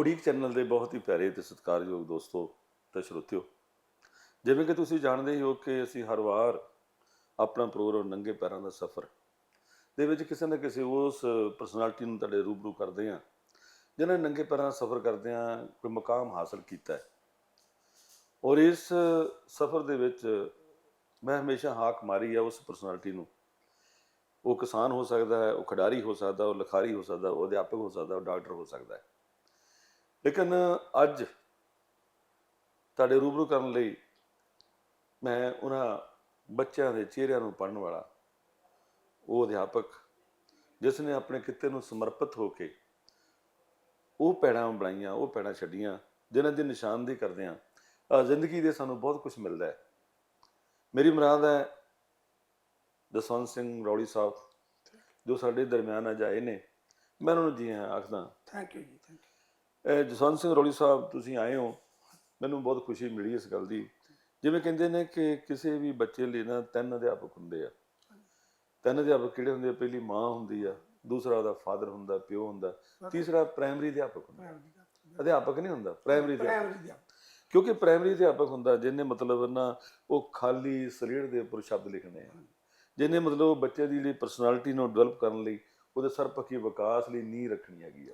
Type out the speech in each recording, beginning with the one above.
ਉਡੀਕ ਚੈਨਲ ਦੇ ਬਹੁਤ ਹੀ ਪਿਆਰੇ ਤੇ ਸਤਿਕਾਰਯੋਗ ਦੋਸਤੋ ਤੇ ਸਰੋਤਿਓ, ਜਿਵੇਂ ਕਿ ਤੁਸੀਂ ਜਾਣਦੇ ਹੀ ਹੋ ਕਿ ਅਸੀਂ ਹਰ ਵਾਰ ਆਪਣਾ ਪ੍ਰੋਗਰਾਮ ਨੰਗੇ ਪੈਰਾਂ ਦਾ ਸਫ਼ਰ ਦੇ ਵਿੱਚ ਕਿਸੇ ਨਾ ਕਿਸੇ ਉਸ ਪਰਸਨੈਲਿਟੀ ਨੂੰ ਤੁਹਾਡੇ ਰੂਬਰੂ ਕਰਦੇ ਹਾਂ ਜਿਨ੍ਹਾਂ ਨੇ ਨੰਗੇ ਪੈਰਾਂ ਦਾ ਸਫ਼ਰ ਕਰਦੇ ਆ ਕੋਈ ਮਕਾਮ ਹਾਸਲ ਕੀਤਾ ਹੈ। ਔਰ ਇਸ ਸਫ਼ਰ ਦੇ ਵਿੱਚ ਮੈਂ ਹਮੇਸ਼ਾ ਹਾਕ ਮਾਰੀ ਆ ਉਸ ਪਰਸਨੈਲਿਟੀ ਨੂੰ। ਉਹ ਕਿਸਾਨ ਹੋ ਸਕਦਾ ਹੈ, ਉਹ ਖਿਡਾਰੀ ਹੋ ਸਕਦਾ, ਉਹ ਲਿਖਾਰੀ ਹੋ ਸਕਦਾ, ਉਹ ਅਧਿਆਪਕ ਹੋ ਸਕਦਾ, ਉਹ ਡਾਕਟਰ ਹੋ ਸਕਦਾ ਹੈ। ਲੇਕਿਨ ਅੱਜ ਤੁਹਾਡੇ ਰੂਬਰੂ ਕਰਨ ਲਈ ਮੈਂ ਉਹਨਾਂ ਬੱਚਿਆਂ ਦੇ ਚਿਹਰਿਆਂ ਨੂੰ ਪੜਨ ਵਾਲਾ ਉਹ ਅਧਿਆਪਕ, ਜਿਸ ਨੇ ਆਪਣੇ ਕਿੱਤੇ ਨੂੰ ਸਮਰਪਿਤ ਹੋ ਕੇ ਉਹ ਪੈੜਾਂ ਬਣਾਈਆਂ, ਉਹ ਪੈੜਾਂ ਛੱਡੀਆਂ, ਜਿਨ੍ਹਾਂ ਦੀ ਨਿਸ਼ਾਨਦੇਹੀ ਕਰਦੇ ਆ ਜ਼ਿੰਦਗੀ ਦੇ ਸਾਨੂੰ ਬਹੁਤ ਕੁਝ ਮਿਲਦਾ ਹੈ। ਮੇਰੀ ਮੁਰਾਦ ਹੈ ਜਸਵੰਤ ਸਿੰਘ ਰੌਲੀ ਸਾਹਿਬ, ਜੋ ਸਾਡੇ ਦਰਮਿਆਨ ਅੱਜ ਆਏ ਨੇ। ਮੈਂ ਉਹਨਾਂ ਨੂੰ ਜੀ ਹਾਂ ਆਖਦਾ ਥੈਂਕ ਯੂ ਜੀ ਥੈਂਕ ਯੂ ਜਸਵੰਤ ਸਿੰਘ ਰੌਲੀ ਸਾਹਿਬ ਤੁਸੀਂ ਆਏ ਹੋ। ਮੈਨੂੰ ਬਹੁਤ ਖੁਸ਼ੀ ਮਿਲੀ ਇਸ ਗੱਲ ਦੀ। ਜਿਵੇਂ ਕਹਿੰਦੇ ਨੇ ਕਿ ਕਿਸੇ ਵੀ ਬੱਚੇ ਲਈ ਨਾ ਤਿੰਨ ਅਧਿਆਪਕ ਹੁੰਦੇ ਆ। ਤਿੰਨ ਅਧਿਆਪਕ ਕਿਹੜੇ ਹੁੰਦੇ ਆ? ਪਹਿਲੀ ਮਾਂ ਹੁੰਦੀ ਆ ਦੂਸਰਾ ਉਹਦਾ ਫਾਦਰ ਹੁੰਦਾ ਪਿਓ ਹੁੰਦਾ। ਤੀਸਰਾ ਪ੍ਰਾਇਮਰੀ ਅਧਿਆਪਕ ਹੁੰਦਾ। ਅਧਿਆਪਕ। ਨਹੀਂ ਹੁੰਦਾ ਪ੍ਰਾਇਮਰੀ ਅਧਿਆਪਕ। ਕਿਉਂਕਿ ਪ੍ਰਾਇਮਰੀ ਅਧਿਆਪਕ ਹੁੰਦਾ ਜਿਹਨੇ ਮਤਲਬ ਨਾ ਉਹ ਖਾਲੀ ਸਲੇਟ ਦੇ ਉੱਪਰ ਸ਼ਬਦ ਲਿਖਣੇ ਆ। ਜਿਹਨੇ ਮਤਲਬ ਬੱਚੇ ਦੀ ਜਿਹੜੀ ਪਰਸਨੈਲਿਟੀ ਨੂੰ ਡਿਵੈਲਪ ਕਰਨ ਲਈ ਉਹਦੇ ਸਰਪੱਖੀ ਵਿਕਾਸ ਲਈ ਨੀਂਹ ਰੱਖਣੀ ਹੈਗੀ ਆ।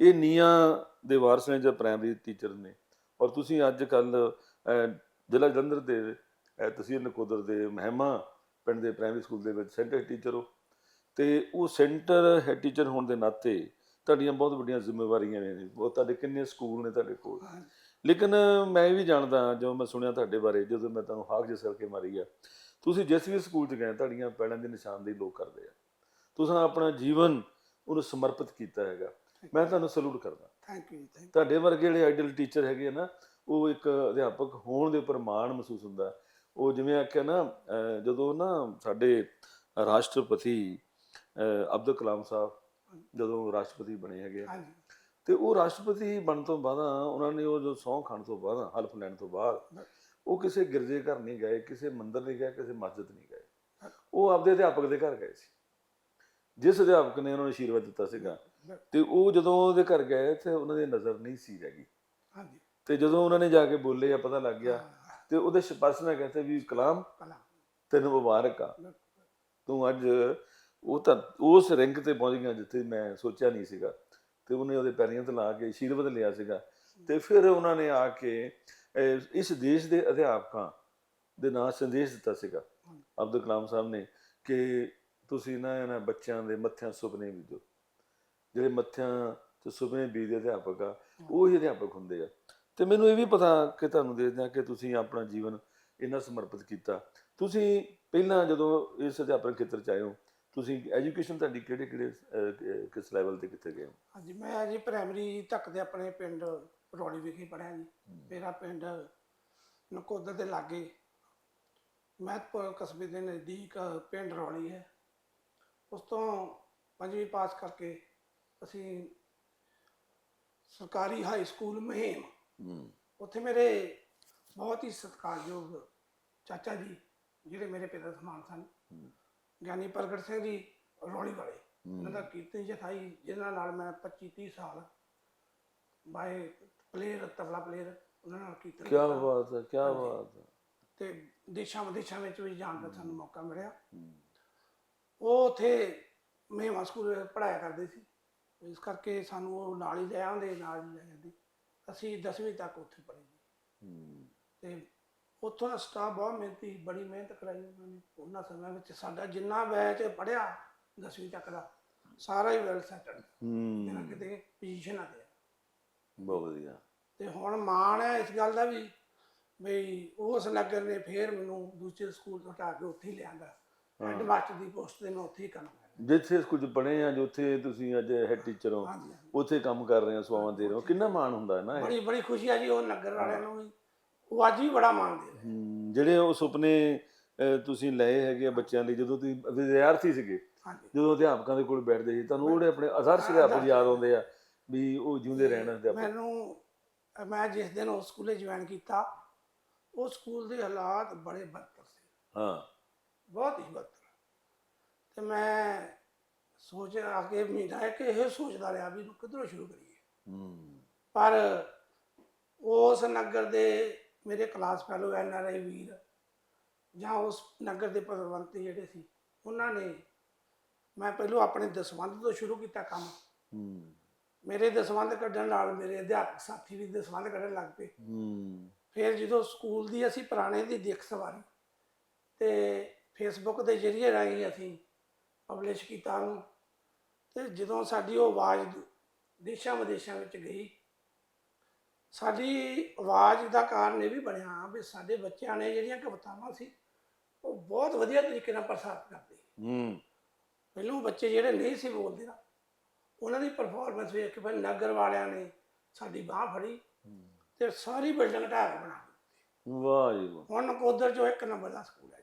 ਇਹ ਨੀਆਂ ਦੇ ਵਾਰਸ ਨੇ ਜਾਂ ਪ੍ਰਾਇਮਰੀ ਟੀਚਰ ਨੇ। ਔਰ ਤੁਸੀਂ ਅੱਜ ਕੱਲ ਜ਼ਿਲ੍ਹਾ ਜਲੰਧਰ ਦੇ ਤਹਿਸੀਲ ਨਕੋਦਰ ਦੇ ਮਹਿਮਾ ਪਿੰਡ ਦੇ ਪ੍ਰਾਇਮਰੀ ਸਕੂਲ ਦੇ ਵਿੱਚ ਸੈਂਟਰ ਟੀਚਰ ਹੋ। ਤੇ ਉਹ ਸੈਂਟਰ ਹੈਡ ਟੀਚਰ ਹੋਣ ਦੇ ਨਾਤੇ ਤੁਹਾਡੀਆਂ ਬਹੁਤ ਵੱਡੀਆਂ ਜ਼ਿੰਮੇਵਾਰੀਆਂ ਨੇ। ਉਹ ਤੁਹਾਡੇ ਕਿੰਨੇ ਸਕੂਲ ਨੇ ਤੁਹਾਡੇ ਕੋਲ? ਲੇਕਿਨ ਮੈਂ ਇਹ ਵੀ ਜਾਣਦਾ ਜੋ ਮੈਂ ਸੁਣਿਆ ਤੁਹਾਡੇ ਬਾਰੇ ਜਦੋਂ ਮੈਂ ਤੁਹਾਨੂੰ ਹਾਕ ਜਿਸ ਕਰਕੇ ਮਾਰੀ ਆ ਤੁਸੀਂ ਜਿਸ ਵੀ ਸਕੂਲ 'ਚ ਗਏ ਤੁਹਾਡੀਆਂ ਪੈੜਾਂ ਦੀ ਨਿਸ਼ਾਨਦੇਹੀ ਲੋਕ ਕਰਦੇ ਆ। ਤੁਸੀਂ ਆਪਣਾ ਜੀਵਨ ਉਹਨੂੰ ਸਮਰਪਿਤ ਕੀਤਾ ਹੈਗਾ। ਮੈਂ ਤੁਹਾਨੂੰ ਸਲੂਟ ਕਰਦਾ। ਥੈਂਕ ਯੂ ਥੈਂਕ ਤੁਹਾਡੇ ਵਰਗੇ ਜਿਹੜੇ ਆਈਡਲ ਟੀਚਰ ਹੈਗੇ ਨਾ ਉਹ ਇੱਕ ਅਧਿਆਪਕ ਹੋਣ ਦੇ ਉੱਪਰ ਮਾਣ ਮਹਿਸੂਸ ਹੁੰਦਾ। ਉਹ ਜਿਵੇਂ ਆਖਿਆ ਨਾ ਜਦੋਂ ਨਾ ਸਾਡੇ ਰਾਸ਼ਟਰਪਤੀ ਅਬਦੁਲ ਕਲਾਮ ਸਾਹਿਬ ਜਦੋਂ ਰਾਸ਼ਟਰਪਤੀ ਬਣੇ ਹੈਗੇ ਹਾਂਜੀ। ਤੇ ਉਹ ਰਾਸ਼ਟਰਪਤੀ ਬਣਨ ਤੋਂ ਬਾਅਦ ਉਹਨਾਂ ਨੇ ਉਹ ਜੋ ਸਹੁੰ ਖਾਣ ਤੋਂ ਬਾਅਦ ਹਲਫ ਲੈਣ ਤੋਂ ਬਾਅਦ ਉਹ ਕਿਸੇ ਗਿਰਜੇ ਘਰ ਨਹੀਂ ਗਏ ਕਿਸੇ ਮੰਦਿਰ ਨਹੀਂ ਗਏ ਕਿਸੇ ਮਸਜਿਦ ਨਹੀਂ ਗਏ। ਉਹ ਆਪਦੇ ਅਧਿਆਪਕ ਦੇ ਘਰ ਗਏ ਸੀ। ਜਿਸ ਅਧਿਆਪਕ ਨੇ ਉਹਨਾਂ ਨੂੰ ਆਸ਼ੀਰਵਾਦ ਦਿੱਤਾ ਸੀਗਾ ਤੇ ਉਹ ਜਦੋਂ ਉਹਦੇ ਘਰ ਗਏ ਤੇ ਉਹਨਾਂ ਦੀ ਨਜ਼ਰ ਨਹੀਂ ਸੀ ਹੈਗੀ ਹਾਂਜੀ। ਤੇ ਜਦੋਂ ਉਹਨਾਂ ਨੇ ਜਾ ਕੇ ਬੋਲੇ ਆ ਪਤਾ ਲੱਗ ਗਿਆ। ਤੇ ਉਹਦੇ ਸਪਰਸ਼ ਨਾਲ ਕਹਿੰਦੇ ਵੀ ਕਲਾਮ ਕਲਾ ਤੈਨੂੰ ਮੁਬਾਰਕ ਆ। ਤੂੰ ਅੱਜ ਉਹ ਤਾਂ ਉਸ ਰੈਂਕ ਤੇ ਪਹੁੰਚ ਗਿਆ ਜਿੱਥੇ ਮੈਂ ਸੋਚਿਆ ਨਹੀਂ ਸੀਗਾ। ਤੇ ਉਹਨੇ ਉਹਦੇ ਪੈਰੀਆਂ ਤੇ ਲਾ ਕੇ ਆਸ਼ੀਰਵਾਦ ਲਿਆ ਸੀਗਾ। ਤੇ ਫਿਰ ਉਹਨਾਂ ਨੇ ਆ ਕੇ ਇਸ ਦੇਸ਼ ਦੇ ਅਧਿਆਪਕਾਂ ਦੇ ਨਾਂ ਸੰਦੇਸ਼ ਦਿੱਤਾ ਸੀਗਾ। ਅਬਦੁਲ ਕਲਾਮ ਸਾਹਿਬ ਨੇ ਕਿ ਤੁਸੀਂ ਨਾ ਇਹਨਾਂ ਬੱਚਿਆਂ ਦੇ ਮੱਥਿਆਂ ਸੁਪਨੇ ਬੀਜੋ ਜਿਹੜੇ ਮੱਥਿਆਂ ਤੇ ਸੁਪਨੇ ਬੀਜਦੇ ਅਧਿਆਪਕ ਆ ਉਹ ਹੀ ਅਧਿਆਪਕ ਹੁੰਦੇ ਆ। ਤੇ ਮੈਨੂੰ ਇਹ ਵੀ ਪਤਾ ਕਿ ਤੁਹਾਨੂੰ ਦੇਖਦੇ ਆ ਕਿ ਤੁਸੀਂ ਆਪਣਾ ਜੀਵਨ ਇਹਨਾਂ ਸਮਰਪਿਤ ਕੀਤਾ। ਤੁਸੀਂ ਪਹਿਲਾਂ ਜਦੋਂ ਇਸ ਅਧਿਆਪਨ ਖੇਤਰ ਚ ਆਏ ਹੋ ਤੁਸੀਂ ਐਜੂਕੇਸ਼ਨ ਤੁਹਾਡੀ ਕਿਹੜੇ ਕਿਹੜੇ ਕਿਸ ਲੈਵਲ ਤੇ ਕਿੱਥੇ ਗਏ ਹੋ? ਹਾਂਜੀ ਮੈਂ ਜੀ ਪ੍ਰਾਇਮਰੀ ਤੱਕ ਦੇ ਆਪਣੇ ਪਿੰਡ ਰੌਲੀ ਵਿਖੇ ਪੜ੍ਹਿਆ ਜੀ। ਮੇਰਾ ਪਿੰਡ ਨਕੋਦਰ ਦੇ ਲਾਗੇ ਮਹਿਤਪੁਰ ਕਸਬੇ ਦੇ ਨਜ਼ਦੀਕ ਪਿੰਡ ਰੌਲੀ ਹੈ। ਉਸ ਤੋਂ ਪੰਜਵੀਂ ਪਾਸ ਕਰਕੇ ਅਸੀਂ ਸਰਕਾਰੀ ਹਾਈ ਸਕੂਲ ਮਹੇਮ ਹੂੰ। ਉੱਥੇ ਮੇਰੇ ਬਹੁਤ ਹੀ ਸਤਿਕਾਰਯੋਗ ਚਾਚਾ ਜੀ ਜਿਹੜੇ ਮੇਰੇ ਪਿਤਾ ਸਮਾਨ ਸਨ ਗਿਆਨੀ ਪ੍ਰਗਟ ਸਿੰਘ ਜੀ ਰੌਲੀ ਵਾਲੇ। ਉਹਨਾਂ ਦਾ ਕੀਰਤਨ ਜਥਾਈ ਜਿਨ੍ਹਾਂ ਨਾਲ ਮੈਂ 25 30 ਸਾਲ ਬਾਏ ਪਲੇਅਰ ਤਬਲਾ ਪਲੇਅਰ ਉਹਨਾਂ ਨਾਲ ਕੀਰਤਨ ਕੀ। ਬਾਤ ਹੈ ਕੀ ਬਾਤ ਹੈ। ਤੇ ਦੇਸ਼ਾਂ ਵਿਦੇਸ਼ਾਂ ਵਿੱਚ ਵੀ ਜਾਣ ਦਾ ਸਾਨੂੰ ਮੌਕਾ ਮਿਲਿਆ। ਉਹ ਉੱਥੇ ਮਹਿਮਾ ਸਕੂਲ ਪੜਾਇਆ ਕਰਦੇ ਸੀ। ਇਸ ਕਰਕੇ ਸਾਨੂੰ ਉਹ ਨਾਲ ਹੀ ਲੈ ਆਉਂਦੇ ਨਾਲ ਹੀ ਲੈ ਜਾਂਦੇ। ਅਸੀਂ 10ਵੀਂ ਤੱਕ ਉੱਥੇ ਪੜ੍ਹੇ ਜੀ। ਹੂੰ ਤੇ ਉੱਥੋਂ ਦਾ ਸਟਾਫ ਬਹੁਤ ਮਿਹਨਤੀ ਬੜੀ ਮਿਹਨਤ ਕਰਾਈ ਉਹਨਾਂ ਨੇ। ਉਹਨਾਂ ਸਮੇਂ ਵਿੱਚ ਸਾਡਾ ਜਿੰਨਾ ਬੈਚ ਪੜਿਆ 10ਵੀਂ ਤੱਕ ਦਾ ਸਾਰਾ ਹੀ ਵੈਲ ਸੈਟਲਡ ਹੂੰ। ਕਿਤੇ ਪੋਜੀਸ਼ਨਾਂ ਆ। ਬਹੁਤ ਵਧੀਆ। ਤੇ ਹੁਣ ਮਾਣ ਹੈ ਇਸ ਗੱਲ ਦਾ ਵੀ ਬਈ ਉਸ ਨਗਰ ਨੇ ਫੇਰ ਮੈਨੂੰ ਦੂਸਰੇ ਸਕੂਲ ਤੋਂ ਹਟਾ ਕੇ ਉੱਥੇ ਹੀ ਲਿਆਂਦਾ। ਹੈਡ ਮਾਸਟਰ ਦੀ ਪੋਸਟ ਤੇ ਮੈਂ ਉੱਥੇ ਹੀ ਕੰਮ ਜਿੱਥੇ ਕੁਝ ਬਣੇ ਆ ਜਿੱਥੇ ਤੁਸੀਂ ਅੱਜ ਹੈਡ ਟੀਚਰ ਹੋ ਹਾਂਜੀ ਹਾਂਜੀ। ਉੱਥੇ ਕੰਮ ਕਰ ਰਹੇ ਹੋ ਸੇਵਾਵਾਂ ਦੇ ਰਹੇ ਹੋ ਕਿੰਨਾ ਮਾਣ ਹੁੰਦਾ ਹੈ ਨਾ ਇਹ? ਬੜੀ ਬੜੀ ਖੁਸ਼ੀ ਆ ਜੀ ਉਹ ਨਗਰ ਵਾਲਿਆਂ ਨੂੰ ਵੀ। ਉਹ ਅੱਜ ਵੀ ਬੜਾ ਮਾਣਦੇ ਨੇ ਹਮ, ਜਿਹੜੇ ਉਹ ਸੁਪਨੇ ਅਹ, ਤੁਸੀਂ ਲਏ ਹੈਗੇ ਆ ਬੱਚਿਆਂ ਲਈ ਜਦੋਂ ਤੁਸੀਂ ਵਿਦਿਆਰਥੀ ਸੀਗੇ ਹਾਂਜੀ। ਜਦੋਂ ਅਧਿਆਪਕਾਂ ਦੇ ਕੋਲ ਬੈਠਦੇ ਸੀ ਤੁਹਾਨੂੰ ਉਹਦੇ ਆਪਣੇ ਆਦਰਸ਼ ਅਧਿਆਪਕ ਯਾਦ ਆਉਂਦੇ ਆ ਵੀ ਉਹ ਜਿਉਂਦੇ ਰਹਿਣ ਅਧਿਆਪਕ ਮੈਨੂੰ ਮੈਂ ਜਿਸ ਦਿਨ ਉਸ ਸਕੂਲੇ ਜੁਆਇਨ ਕੀਤਾ ਉਹ ਸਕੂਲ ਦੇ ਹਾਲਾਤ ਬੜੇ ਬਦਤਰ ਸੀ। ਹਾਂ। ਬਹੁਤ ਹੀ ਬਦਤਰ ਤੇ ਮੈਂ ਸੋਚ ਆ ਕੇ ਮਹੀਨਾ ਇੱਕ ਇਹ ਸੋਚਦਾ ਰਿਹਾ ਵੀ ਇਹਨੂੰ ਕਿੱਧਰੋਂ ਸ਼ੁਰੂ ਕਰੀਏ। ਪਰ ਉਸ ਨਗਰ ਦੇ ਮੇਰੇ class fellow N R I ਵੀਰ ਜਾਂ ਉਸ ਨਗਰ ਦੇ ਪ੍ਰਬੰਧਕ ਜਿਹੜੇ ਸੀ ਉਹਨਾਂ ਨੇ ਮੈਂ ਪਹਿਲਾਂ ਆਪਣੇ ਦਸਵੰਧ ਤੋਂ ਸ਼ੁਰੂ ਕੀਤਾ ਕੰਮ। ਹੂੰ। ਮੇਰੇ ਦਸਵੰਧ ਕੱਢਣ ਨਾਲ ਮੇਰੇ ਅਧਿਆਪਕ ਸਾਥੀ ਵੀ ਦਸਵੰਧ ਕੱਢਣ ਲੱਗ ਪਏ। ਹੂੰ। ਫਿਰ ਜਦੋਂ ਸਕੂਲ ਦੀ ਅਸੀਂ ਪੁਰਾਣੇ ਦੀ ਦਿੱਖ ਸਵਾਰੀ ਤੇ ਫੇਸਬੁੱਕ ਦੇ ਜ਼ਰੀਏ ਰਾਹੀਂ ਅਸੀਂ ਪਬਲਿਸ਼ ਕੀਤਾ ਉਹਨੂੰ। ਤੇ ਜਦੋਂ ਸਾਡੀ ਉਹ ਆਵਾਜ਼ ਦੇਸ਼ਾਂ ਵਿਦੇਸ਼ਾਂ ਵਿੱਚ ਗਈ ਸਾਡੀ ਆਵਾਜ਼ ਦਾ ਕਾਰਨ ਇਹ ਵੀ ਬਣਿਆ ਵੀ ਸਾਡੇ ਬੱਚਿਆਂ ਨੇ ਜਿਹੜੀਆਂ ਕਵਿਤਾਵਾਂ ਸੀ ਉਹ ਬਹੁਤ ਵਧੀਆ ਤਰੀਕੇ ਨਾਲ ਪ੍ਰਸਾਰਿਤ ਕਰਦੇ। ਹੂੰ। ਪਹਿਲੋਂ ਬੱਚੇ ਜਿਹੜੇ ਨਹੀਂ ਸੀ ਬੋਲਦੇ ਨਾ ਉਹਨਾਂ ਦੀ ਪਰਫਾਰਮੈਂਸ ਵੇਖ ਕੇ ਫਿਰ ਨਗਰ ਵਾਲਿਆਂ ਨੇ ਸਾਡੀ ਬਾਹ ਫੜੀ ਤੇ ਸਾਰੀ ਬਿਲਡਿੰਗ ਢਾਹ ਬਣਾ ਦਿੱਤੀ। ਵਾਹ ਜੀ ਵਾਹ। ਹੁਣ ਨਕੋਦਰ ਜੋ ਇੱਕ ਨੰਬਰ ਦਾ ਸਕੂਲ ਹੈ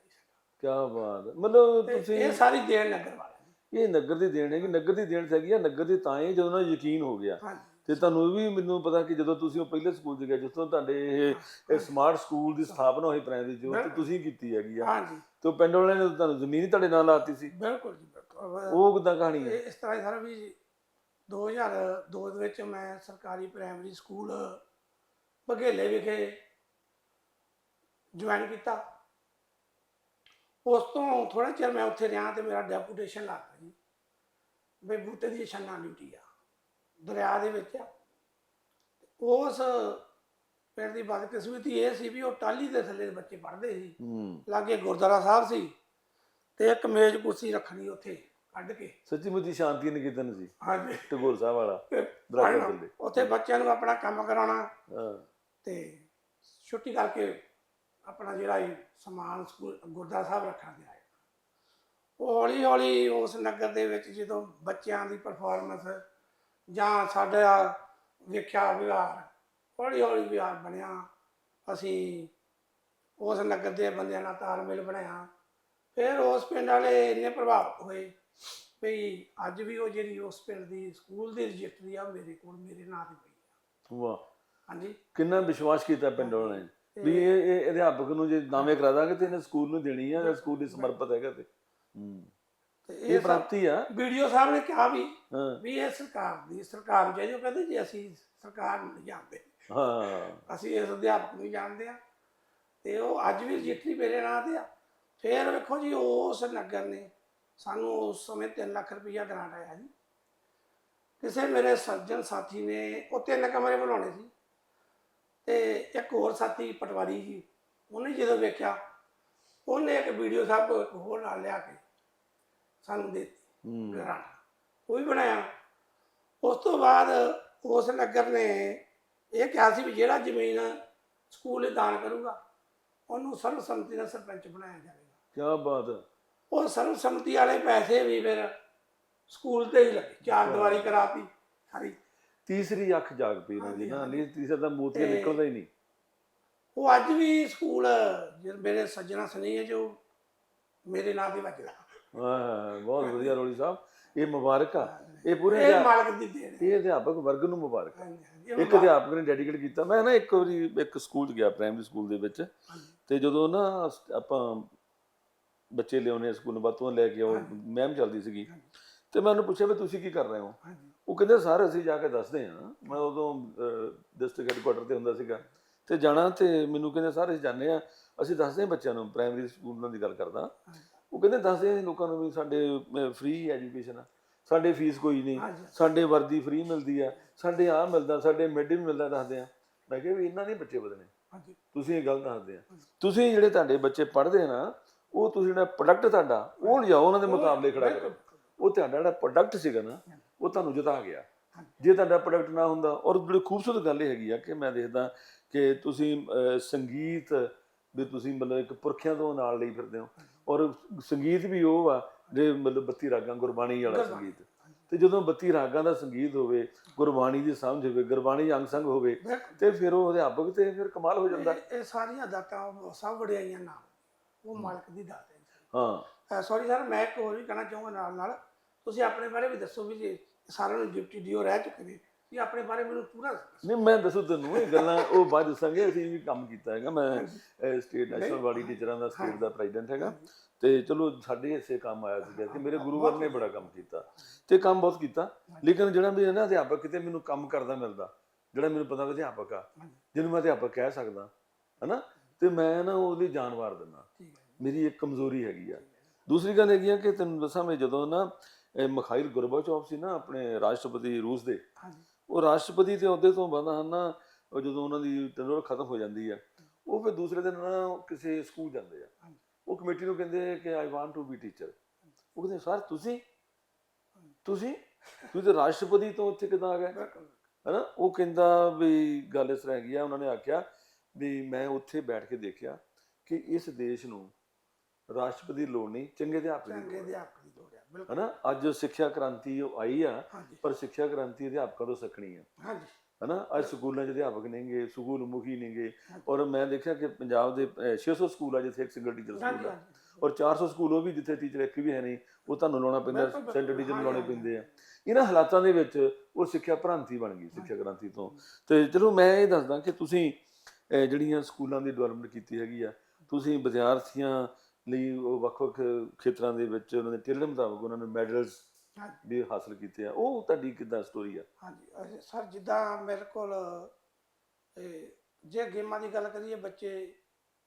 ਜੀ ਸਾਡਾ ਕੀ ਬਾਤ ਹੈ। ਮਤਲਬ ਤੁਸੀਂ ਇਹ ਸਾਰੀ ਦੇਣ ਨਗਰ ਵਾਲਿਆਂ ਦੀ। ਇਹ ਨਗਰ ਦੀ ਦੇਣ ਹੈ ਕਿ ਨਗਰ ਦੀ ਦੇਣ ਹੈਗੀ ਆ ਨਗਰ ਦੀ ਤਾਂ ਹੀ ਜਦੋਂ ਨੂੰ ਯਕੀਨ ਹੋ ਗਿਆ। ਹਾਂਜੀ। ਤੇ ਤੁਹਾਨੂੰ ਇਹ ਵੀ ਮੈਨੂੰ ਪਤਾ ਕਿ ਜਦੋਂ ਤੁਸੀਂ ਉਹ ਪਹਿਲੇ ਸਕੂਲ 'ਚ ਗਏ ਜਿਸ ਤੋਂ ਤੁਹਾਡੇ ਇਹ ਇਹ ਸਮਾਰਟ ਸਕੂਲ ਦੀ ਸਥਾਪਨਾ ਹੋਈ ਪ੍ਰਾਇਮਰੀ ਤੇ ਤੁਸੀਂ ਕੀਤੀ ਹੈਗੀ ਆ। ਹਾਂਜੀ। ਤੇ ਉਹ ਪਿੰਡ ਵਾਲਿਆਂ ਨੇ ਤੁਹਾਨੂੰ ਜ਼ਮੀਨ ਹੀ ਤੁਹਾਡੇ ਨਾਲ ਲਾਤੀ ਸੀ। ਬਿਲਕੁਲ ਜੀ ਬਿਲਕੁਲ। ਉਹ ਕਿਦਾਂ ਕਹਾਣੀ ਹੈ? ਇਹ ਇਸ ਤਰ੍ਹਾਂ ਹੀ ਸਾਰਾ ਵੀ 2002 ਦੇ ਵਿੱਚ ਮੈਂ ਸਰਕਾਰੀ ਪ੍ਰਾਇਮਰੀ ਸਕੂਲ ਬਘੇਲੇ ਵਿਖੇ ਜੁਆਇਨ ਕੀਤਾ। ਉਸ ਤੋਂ ਥੋੜਾ ਚਿਰ ਮੈਂ ਉੱਥੇ ਰਿਹਾ ਤੇ ਮੇਰਾ ਡੈਪੂਟੇਸ਼ਨ ਲੱਗ ਜੀ। ਵੀ ਬੂਟੇ ਦੀ ਛੰਨਾ ਡਿਊਟੀ ਆ ਦਰਿਆ ਦੇ ਵਿੱਚ ਆ। ਉਸ ਪਿੰਡ ਦੀ ਬਦਕਿਸਮਤੀ ਇਹ ਸੀ ਵੀ ਉਹ ਟਾਲੀ ਦੇ ਥੱਲੇ ਬੱਚੇ ਪੜ੍ਹਦੇ ਸੀ। ਲਾਗੇ ਗੁਰਦੁਆਰਾ ਸਾਹਿਬ ਸੀ। ਤੇ ਇੱਕ ਮੇਜ਼ ਕੁਰਸੀ ਰੱਖਣੀ ਉੱਥੇ ਕੱਢ ਕੇ। ਸੱਚੀ ਮੁੱਚੀ ਸ਼ਾਂਤੀ ਨਿਕੇਤਨ ਸੀ। ਹਾਂਜੀ। ਟਗੋਰ ਸਾਹਿਬ ਵਾਲਾ ਦਰਖਤ। ਥੱਲੇ। ਉੱਥੇ ਬੱਚਿਆਂ ਨੂੰ ਆਪਣਾ ਕੰਮ ਕਰਾਉਣਾ। ਹਾਂ। ਤੇ ਛੁੱਟੀ ਕਰਕੇ ਆਪਣਾ ਜਿਹੜਾ ਇਹ ਸਮਾਨ ਗੁਰਦੁਆਰਾ ਸਾਹਿਬ ਰੱਖਣਾ ਗਿਆ ਉਹ ਹੌਲੀ ਹੌਲੀ ਉਸ ਨਗਰ ਦੇ ਵਿੱਚ ਜਦੋਂ ਬੱਚਿਆਂ ਦੀ ਪਰਫਾਰਮੈਂਸ ਜਾਂ ਸਾਡਾ ਵੇਖਿਆ ਵਿਹਾਰ ਹੌਲੀ ਹੌਲੀ ਵਿਹਾਰ ਬਣਿਆ ਅਸੀਂ ਉਸ ਨਗਰ ਦੇ ਬੰਦਿਆਂ ਨਾਲ ਤਾਲਮੇਲ ਬਣਾਇਆ। ਫਿਰ ਉਸ ਪਿੰਡ ਵਾਲੇ ਇੰਨੇ ਪ੍ਰਭਾਵਿਤ ਹੋਏ ਵੀ ਅੱਜ ਵੀ ਉਹ ਜਿਹੜੀ ਉਸ ਪਿੰਡ ਦੀ ਸਕੂਲ ਦੀ ਰਜਿਸਟਰੀ ਆ ਮੇਰੇ ਕੋਲ ਮੇਰੇ ਨਾਂ ਤੇ ਪਈ ਆ। ਵਾਹ। ਹਾਂਜੀ। ਕਿੰਨਾ ਵਿਸ਼ਵਾਸ ਕੀਤਾ ਪਿੰਡ ਵਾਲਿਆਂ ਨੇ? ਵੀ ਇਹ ਇਹ ਅਧਿਆਪਕ ਨੂੰ ਜੇ ਨਾਵੇਂ ਕਰਾ ਦਾਂਗੇ ਤੇ ਇਹਨੇ ਸਕੂਲ ਨੂੰ ਦੇਣੀ ਆ ਜਾਂ ਸਕੂਲ ਲਈ ਸਮਰਪਿਤ ਹੈਗਾ ਤੇ। ਹੂੰ। ਤੇ ਇਹ ਪ੍ਰਾਪਤੀ ਆ। ਵੀਡੀਓ ਸਾਹਿਬ ਨੇ ਕਿਹਾ ਵੀ ਵੀ ਇਹ ਸਰਕਾਰ ਦੀ ਸਰਕਾਰ ਨੂੰ ਚਾਹੀਦੀ ਉਹ ਕਹਿੰਦੇ ਜੀ ਅਸੀਂ ਸਰਕਾਰ ਨੂੰ ਜਾਣਦੇ। ਹਾਂ। ਅਸੀਂ ਇਸ ਅਧਿਆਪਕ ਨੂੰ ਜਾਣਦੇ ਆ। ਤੇ ਉਹ ਅੱਜ ਵੀ ਰਜਿਸਟਰੀ ਮੇਰੇ ਨਾਂ ਤੇ ਆ। ਫਿਰ ਵੇਖੋ ਜੀ ਉਸ ਨਗਰ ਨੇ ਸਾਨੂੰ ਉਸ ਸਮੇਂ 3 ਲੱਖ ਰੁਪਈਆ ਗ੍ਰਾਂਟ ਆਇਆ ਜੀ ਕਿਸੇ ਮੇਰੇ ਸੱਜਣ ਸਾਥੀ ਨੇ ਉਹ ਤਿੰਨ ਕਮਰੇ ਬਣਾਉਣੇ ਸੀ। ਤੇ ਇੱਕ ਹੋਰ ਸਾਥੀ ਪਟਵਾਰੀ ਜੀ ਉਹਨੇ ਜਦੋਂ ਵੇਖਿਆ ਉਹਨੇ ਇੱਕ ਵੀਡੀਓ ਸਾਹਿਬ ਇੱਕ ਹੋਰ ਨਾਲ ਲਿਆ ਕੇ ਸਾਨੂੰ ਦੇ ਦਿੱਤੀ ਉਹ ਵੀ ਬਣਾਇਆ। ਉਸ ਤੋਂ ਬਾਅਦ ਉਸ ਨਗਰ ਨੇ ਇਹ ਕਿਹਾ ਸੀ ਵੀ ਜਿਹੜਾ ਜ਼ਮੀਨ ਸਕੂਲ ਦਾਨ ਕਰੂਗਾ ਉਹਨੂੰ ਸਰਵਸੰਮਤੀ ਨਾਲ ਸਰਪੰਚ ਬਣਾਇਆ ਜਾਵੇਗਾ। ਕੀ ਬਾਤ ਹੈ। ਉਹ ਸਰਵਸੰਮਤੀ ਵਾਲੇ ਪੈਸੇ ਵੀ ਫਿਰ ਸਕੂਲ ਤੇ ਹੀ ਲੱਗੇ ਚਾਰ ਦੀਵਾਰੀ ਕਰਾਤੀ ਸਾਰੀ ਤੀਸਰੀ ਅੱਖ ਜਾਗ ਪਈ ਨਾ ਜੀ ਨਾ ਨਹੀਂ ਤੀਸਰਾ ਤਾਂ ਮੋਤੀਆ ਤੇ- ਨਿਕਲਦਾ ਹੀ ਨਹੀਂ। ਉਹ ਅੱਜ ਵੀ ਸਕੂਲ ਜਿਹੜੇ ਮੇਰੇ ਸੱਜਣਾ ਸਨੀ ਹੈ ਜੋ ਮੇਰੇ ਨਾਂ ਤੇ ਵੱਜਦਾ। ਹਾਂ ਬਹੁਤ ਵਧੀਆ ਰੋਲੀ ਸਾਹਿਬ। ਇਹ ਮੁਬਾਰਕ ਆ। ਇਹ ਪੂਰੇ ਇਹ ਅਧਿਆ- ਮਾਲਕ ਦੀ ਦੇਣ ਹੈ। ਇਹ ਅਧਿਆਪਕ ਵਰਗ ਨੂੰ ਮੁਬਾਰਕ ਆ। ਹਾਂਜੀ, ਹਾਂਜੀ, ਇਹ ਇੱਕ ਮਾਲਕ- ਅਧਿਆਪਕ ਨੇ ਡੈਡੀਕੇਟ ਕੀਤਾ। ਮੈਂ ਨਾ ਇੱਕ ਵਾਰੀ ਇੱਕ ਸਕੂਲ 'ਚ ਗਿਆ ਪ੍ਰਾਇਮਰੀ ਸਕੂਲ ਦੇ ਵਿੱਚ। ਤੇ ਜਦੋਂ ਨਾ ਆਪਾਂ ਬੱਚੇ ਲਿਆਉਣੇ ਆ ਸਕੂਲ ਬਾਤੋਂ ਲੈ ਕੇ ਆਓ। ਮੈਮ ਚੱਲਦੀ ਸੀਗੀ। ਤੇ ਮੈਂ ਉਹਨੂੰ ਪੁੱਛਿਆ ਵੀ ਤੁਸੀਂ ਕੀ ਕਰ ਰਹੇ ਹੋ? ਹਾਂਜੀ, ਉਹ ਕਹਿੰਦੇ ਸਰ ਅਸੀਂ ਜਾ ਕੇ ਦੱਸਦੇ ਹਾਂ। ਮੈਂ ਉਦੋਂ ਡਿਸਟ੍ਰਿਕਟ ਹੈਡਕੁਆਟਰ ਤੇ ਹੁੰਦਾ ਸੀਗਾ। ਤੇ ਜਾਣਾ ਤੇ ਮੈਨੂੰ ਕਹਿੰਦੇ ਸਰ ਅਸੀਂ ਜਾਂਦੇ ਆ ਅਸੀਂ ਦੱਸਦੇ ਹਾਂ ਬੱਚਿਆਂ ਨੂੰ ਪ੍ਰਾਇਮਰੀ ਸਕੂਲਾਂ ਦੀ ਗੱਲ ਕਰਦਾ। ਉਹ ਕਹਿੰਦੇ ਦੱਸਦੇ ਆ ਲੋਕਾਂ ਨੂੰ ਵੀ ਸਾਡੇ ਫ੍ਰੀ ਐਜੂਕੇਸ਼ਨ ਆ। ਸਾਡੇ ਫੀਸ ਕੋਈ ਨਹੀਂ। ਸਾਡੇ ਵਰਦੀ ਫ੍ਰੀ ਮਿਲਦੀ ਆ। ਸਾਡੇ ਆ ਮਿਲਦਾ ਸਾਡੇ ਮਿਡ ਵੀ ਮਿਲਦਾ ਦੱਸਦੇ ਆ ਮੈਂ ਕਿਹਾ ਵੀ ਇਹਨਾਂ ਨਹੀਂ ਬੱਚੇ ਹਾਂਜੀ, ਤੁਸੀਂ ਇਹ ਗੱਲ ਦੱਸਦੇ ਆ ਤੁਸੀਂ ਜਿਹੜੇ ਤੁਹਾਡੇ ਬੱਚੇ ਪੜ੍ਹਦੇ ਨਾ ਉਹ ਤੁਸੀਂ ਜਿਹੜਾ ਪ੍ਰੋਡਕਟ ਤੁਹਾਡਾ ਉਹ ਲਿਜਾਓ ਉਹਨਾਂ ਦੇ ਮੁਕਾਬਲੇ ਖੜਾ ਕਰੋ। ਉਹ ਤੁਹਾਡਾ ਜਿਹੜਾ ਪ੍ਰੋਡਕਟ ਸੀਗਾ ਨਾ ਤੁਹਾਨੂੰ ਜਿਤਾ ਗਿਆ। ਜੇ ਤੁਹਾਡਾ ਪ੍ਰੋਡਕਟ ਨਾ ਹੁੰਦਾ ਔਰ ਬੜੀ ਖੂਬਸੂਰਤ ਗੱਲ ਇਹ ਹੈਗੀ ਆ ਕਿ ਮੈਂ ਦੇਖਦਾ ਕਿ ਤੁਸੀਂ ਸੰਗੀਤ ਵੀ ਤੁਸੀਂ ਮਤਲਬ ਇੱਕ ਪੁਰਖਿਆਂ ਤੋਂ ਨਾਲ ਲਈ ਫਿਰਦੇ ਹੋ। ਔਰ ਸੰਗੀਤ ਵੀ ਉਹ ਆ ਜੇ ਮਤਲਬ 32 ਰਾਗਾਂ ਗੁਰਬਾਣੀ ਵਾਲਾ ਸੰਗੀਤ। ਤੇ ਜਦੋਂ 32 ਰਾਗਾਂ ਦਾ ਸੰਗੀਤ ਹੋਵੇ ਗੁਰਬਾਣੀ ਦੀ ਸਮਝ ਹੋਵੇ ਗੁਰਬਾਣੀ ਅੰਗ ਸੰਗ ਹੋਵੇ। ਤੇ ਫਿਰ ਉਹ ਅਧਿਆਪਕ ਤੇ ਫਿਰ ਕਮਾਲ ਹੋ ਜਾਂਦਾ। ਇਹ ਸਾਰੀਆਂ ਦਾਤਾਂ ਸਭ ਵਡਿਆਈਆਂ ਨਾਲ ਉਹ ਮਾਲਕ ਦੀ ਦਾਤ ਹੈ। ਹਾਂ। ਸੌਰੀ ਸਰ ਮੈਂ ਇੱਕ ਹੋਰ ਵੀ ਕਹਿਣਾ ਚਾਹੂੰਗਾ ਨਾਲ ਨਾਲ ਤੁਸੀਂ ਆਪਣੇ ਬਾਰੇ ਵੀ ਦੱਸੋ ਵੀ ਜੇ ਸਾਰਿਆਂ ਨੂੰ ਡਿਊਟੀ ਦਿਓ ਰਹਿ ਚੁੱਕੇ ਨੇ। ਵੀ ਆਪਣੇ ਬਾਰੇ ਮੈਨੂੰ ਪੂਰਾ। ਨਹੀਂ ਮੈਂ ਦੱਸੂ ਤੈਨੂੰ ਇਹ ਗੱਲਾਂ ਉਹ ਬਾਅਦ ਦੱਸਾਂਗੇ ਅਸੀਂ ਵੀ ਕੰਮ ਕੀਤਾ ਹੈਗਾ। ਮੈਂ ਸਟੇਟ ਨੈਸ਼ਨਲ ਬਾਡੀ ਟੀਚਰਾਂ ਦਾ ਸਟੇਟ ਦਾ ਪ੍ਰੈਜ਼ੀਡੈਂਟ ਹੈਗਾ। ਤੇ ਚਲੋ ਸਾਡੇ ਹਿੱਸੇ ਕੰਮ ਆਇਆ ਸੀਗਾ ਕਿ ਮੇਰੇ ਗੁਰੂਵਰ ਨੇ ਬੜਾ ਕੰਮ ਕੀਤਾ। ਤੇ ਕੰਮ ਬਹੁਤ ਕੀਤਾ। ਲੇਕਿਨ ਜਿਹੜਾ ਵੀ ਨਾ ਅਧਿਆਪਕ ਕਿਤੇ ਮੈਨੂੰ ਕੰਮ ਕਰਦਾ ਮਿਲਦਾ ਜਿਹੜਾ ਮੈਨੂੰ ਪਤਾ ਅਧਿਆਪਕ ਆ ਜਿਹਨੂੰ ਮੈਂ ਅਧਿਆਪਕ ਕਹਿ ਸਕਦਾ ਹਨਾ? ਤੇ ਮੈਂ ਨਾ ਉਹਦੀ ਜਾਨ ਵਾਰ ਦਿੰਦਾ। ਮੇਰੀ ਇੱਕ ਕਮਜ਼ੋਰੀ ਹੈਗੀ ਆ। ਦੂਸਰੀ ਗੱਲ ਹੈਗੀ ਆ ਕਿ ਤੈਨੂੰ ਦੱਸਾਂ ਮੈਂ ਜਦੋਂ ਨਾ ਇਹ ਮਖਾਇਲ ਗੁਰਬਾਚੋਵ ਸੀ ਨਾ ਆਪਣੇ ਰਾਸ਼ਟਰਪਤੀ ਰੂਸ ਦੇ। ਹਾਂਜੀ। ਉਹ ਰਾਸ਼ਟਰਪਤੀ ਦੇ ਅਹੁਦੇ ਤੋਂ ਬਾਅਦ ਹਨ ਨਾ ਉਹ ਜਦੋਂ ਉਹਨਾਂ ਦੀ ਟੈਨੋਰ ਖਤਮ ਹੋ ਜਾਂਦੀ ਆ ਉਹ ਫਿਰ ਦੂਸਰੇ ਦਿਨ ਨਾ ਕਿਸੇ ਸਕੂਲ ਜਾਂਦੇ ਆ। ਉਹ ਕਮੇਟੀ ਨੂੰ ਕਹਿੰਦੇ ਕਿ I want to be teacher ਉਹ ਕਹਿੰਦੇ ਸਰ ਤੁਸੀਂ? ਤੁਸੀਂ? ਤੁਸੀਂ ਤਾਂ ਰਾਸ਼ਟਰਪਤੀ ਤੋਂ ਉੱਥੇ ਕਿਦਾਂ ਆ ਗਏ? ਹਨਾ ਉਹ ਕਹਿੰਦਾ ਵੀ ਗੱਲ ਇਸ ਤਰ੍ਹਾਂ ਹੈਗੀ ਆ ਉਹਨਾਂ ਨੇ ਆਖਿਆ ਵੀ ਮੈਂ ਉੱਥੇ ਬੈਠ ਕੇ ਦੇਖਿਆ ਕਿ ਇਸ ਦੇਸ਼ ਨੂੰ ਰਾਸ਼ਟਰਪਤੀ ਲੋੜ ਨਹੀਂ ਚੰਗੇ ਅਧਿਆਪਕ ਦੀ ਚੰਗੇ ਲੋੜ ਹੈ। ਅਧਿਆਪਕ ਦੀ ਲੋੜ ਹਨਾ? ਅੱਜ ਸਿੱਖਿਆ ਕ੍ਰਾਂਤੀ ਉਹ ਆਈ ਆ ਪਰ ਸਿੱਖਿਆ ਕ੍ਰਾਂਤੀ ਅਧਿਆਪਕਾਂ ਤੋਂ ਸਿੱਖਣੀ ਆ। ਹਾਂਜੀ। ਹਨਾ? ਅੱਜ ਸਕੂਲਾਂ 'ਚ ਅਧਿਆਪਕ ਨੇਗੇ ਸਕੂਲ ਮੁਖੀ ਨੇਗੇ। ਔਰ ਮੈਂ ਦੇਖਿਆ ਕਿ ਪੰਜਾਬ ਦੇ ਅਹ, 600 ਸਕੂਲ ਆ ਜਿੱਥੇ ਇੱਕ ਸਿੰਗਲ ਟੀਚਰ ਸਕੂਲ ਆ। ਔਰ 400 ਸਕੂਲ ਉਹ ਵੀ ਜਿੱਥੇ ਟੀਚਰ ਇੱਕ ਵੀ ਹੈ ਨਹੀਂ ਉਹ ਤੁਹਾਨੂੰ ਲਾਉਣਾ ਪੈਂਦਾ। ਸੈਂਟਰ ਟੀਚਰ ਲਾਉਣੇ। ਪੈਂਦੇ ਆ। ਇਹਨਾਂ ਹਾਲਾਤਾਂ ਦੇ ਵਿੱਚ ਉਹ ਸਿੱਖਿਆ ਭ੍ਰਾਂਤੀ ਬਣ ਗਈ ਸਿੱਖਿਆ ਕ੍ਰਾਂਤੀ ਤੋਂ। ਤੇ ਚਲੋ ਮੈਂ ਇਹ ਦੱਸਦਾ ਕਿ ਤੁਸੀਂ ਜਿਹੜੀਆਂ ਸਕੂਲਾਂ ਦੀ ਡਿਵੈਲਪਮੈਂਟ ਕੀਤੀ ਹੈਗੀ ਆ ਤੁਸੀਂ ਵਿਦਿਆਰਥੀਆਂ ਲਈ ਉਹ ਵੱਖ-ਵੱਖ ਖੇਤਰਾਂ ਦੇ ਵਿੱਚ ਉਹਨਾਂ ਦੇ ਟੈਲੈਂਟ ਮੁਤਾਬਕ ਉਹਨਾਂ ਨੂੰ ਮੈਡਲਸ ਵੀ ਹਾਸਲ ਕੀਤੇ ਆ। ਉਹ ਤੁਹਾਡੀ ਕਿੱਦਾਂ ਸਟੋਰੀ ਆ? ਹਾਂਜੀ ਸਰ ਜਿੱਦਾਂ ਮੇਰੇ ਕੋਲ ਜੇ ਗੇਮਾਂ ਦੀ ਗੱਲ ਕਰੀਏ ਬੱਚੇ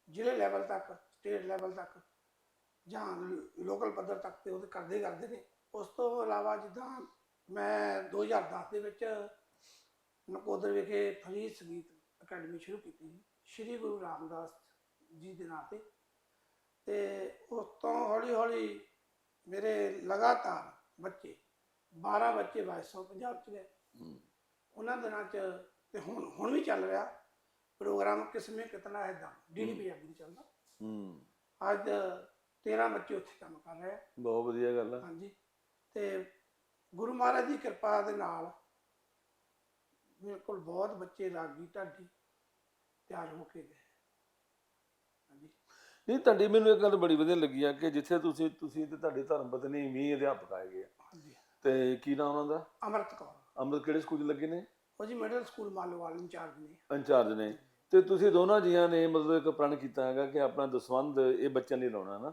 ਜ਼ਿਲ੍ਹੇ ਲੈਵਲ ਤੱਕ ਸਟੇਟ ਲੈਵਲ ਤੱਕ ਜਾਂ ਲੋਕਲ ਪੱਧਰ ਤੱਕ ਤੇ ਉਹਦੇ ਕਰਦੇ ਕਰਦੇ ਨੇ। ਉਸ ਤੋਂ ਇਲਾਵਾ ਜਿੱਦਾਂ ਮੈਂ 2010 ਦੇ ਵਿੱਚ ਨਕੋਦਰ ਵਿਖੇ ਫਰੀ ਸੰਗੀਤ ਅਕੈਡਮੀ ਸ਼ੁਰੂ ਕੀਤੀ ਸ਼੍ਰੀ ਗੁਰੂ ਰਾਮਦਾਸ ਜੀ ਦੇ ਨਾਂ ਤੇ। ਤੇ ਉਸ ਤੋਂ ਹੌਲੀ ਹੌਲੀ ਮੇਰੇ ਲਗਾਤਾਰ ਬੱਚੇ 12 ਬੱਚੇ ਵਾਇਸੋ ਪੰਜਾਬ ਚ ਗਏ ਉਹਨਾਂ ਦਿਨਾਂ ਚ ਤੇ ਹੁਣ ਹੁਣ ਵੀ ਚੱਲ ਰਿਹਾ। ਪ੍ਰੋਗਰਾਮ ਕਿਸਮੇ ਕਿਤਨਾ ਹੈ ਦਾ ਡੀਡੀ। ਪੰਜਾਬੀ ਚੱਲਦਾ। ਹੂੰ। ਅੱਜ 13 ਬੱਚੇ ਉੱਥੇ ਕੰਮ ਕਰ ਰਹੇ ਬਹੁਤ ਵਧੀਆ ਗੱਲ ਆ। ਹਾਂਜੀ। ਤੇ ਗੁਰੂ ਮਹਾਰਾਜ ਦੀ ਕਿਰਪਾ ਦੇ ਨਾਲ ਮੇਰੇ ਕੋਲ ਬਹੁਤ ਬੱਚੇ ਰਾਗੀ ਢਾਡੀ ਤਿਆਰ ਹੋ ਕੇ ਗਏ। ਹਾਂਜੀ। ਨਹੀਂ ਤੁਹਾਡੀ ਮੈਨੂੰ ਇੱਕ ਗੱਲ ਬੜੀ ਵਧੀਆ ਲੱਗੀ ਆ ਕਿ ਜਿੱਥੇ ਤੁਸੀਂ ਤੁਸੀਂ ਤੇ ਤੁਹਾਡੀ ਧਰਮ ਪਤਨੀ ਵੀ ਅਧਿਆਪਕ ਆਏਗੇ ਆ। ਹਾਂਜੀ। ਤੇ ਕੀ ਨਾਮ ਉਹਨਾਂ ਦਾ? ਅਮਰਤ ਕੌਰ। ਅੰਮ੍ਰਿਤ ਕਿਹੜੇ ਸਕੂਲ 'ਚ ਲੱਗੇ ਨੇ? ਉਹ ਜੀ ਮਿਡਲ ਸਕੂਲ ਮਾਲੋਵਾਲ ਇੰਚਾਰਜ ਨੇ। ਇੰਚਾਰਜ ਨੇ। ਤੇ ਤੁਸੀਂ ਦੋਨਾਂ ਜੀਆਂ ਨੇ ਮਤਲਬ ਇੱਕ ਪ੍ਰਣ ਕੀਤਾ ਹੈਗਾ ਕਿ ਆਪਣਾ ਦਸਵੰਧ ਇਹ ਬੱਚਿਆਂ ਲਈ ਲਾਉਣਾ ਨਾ।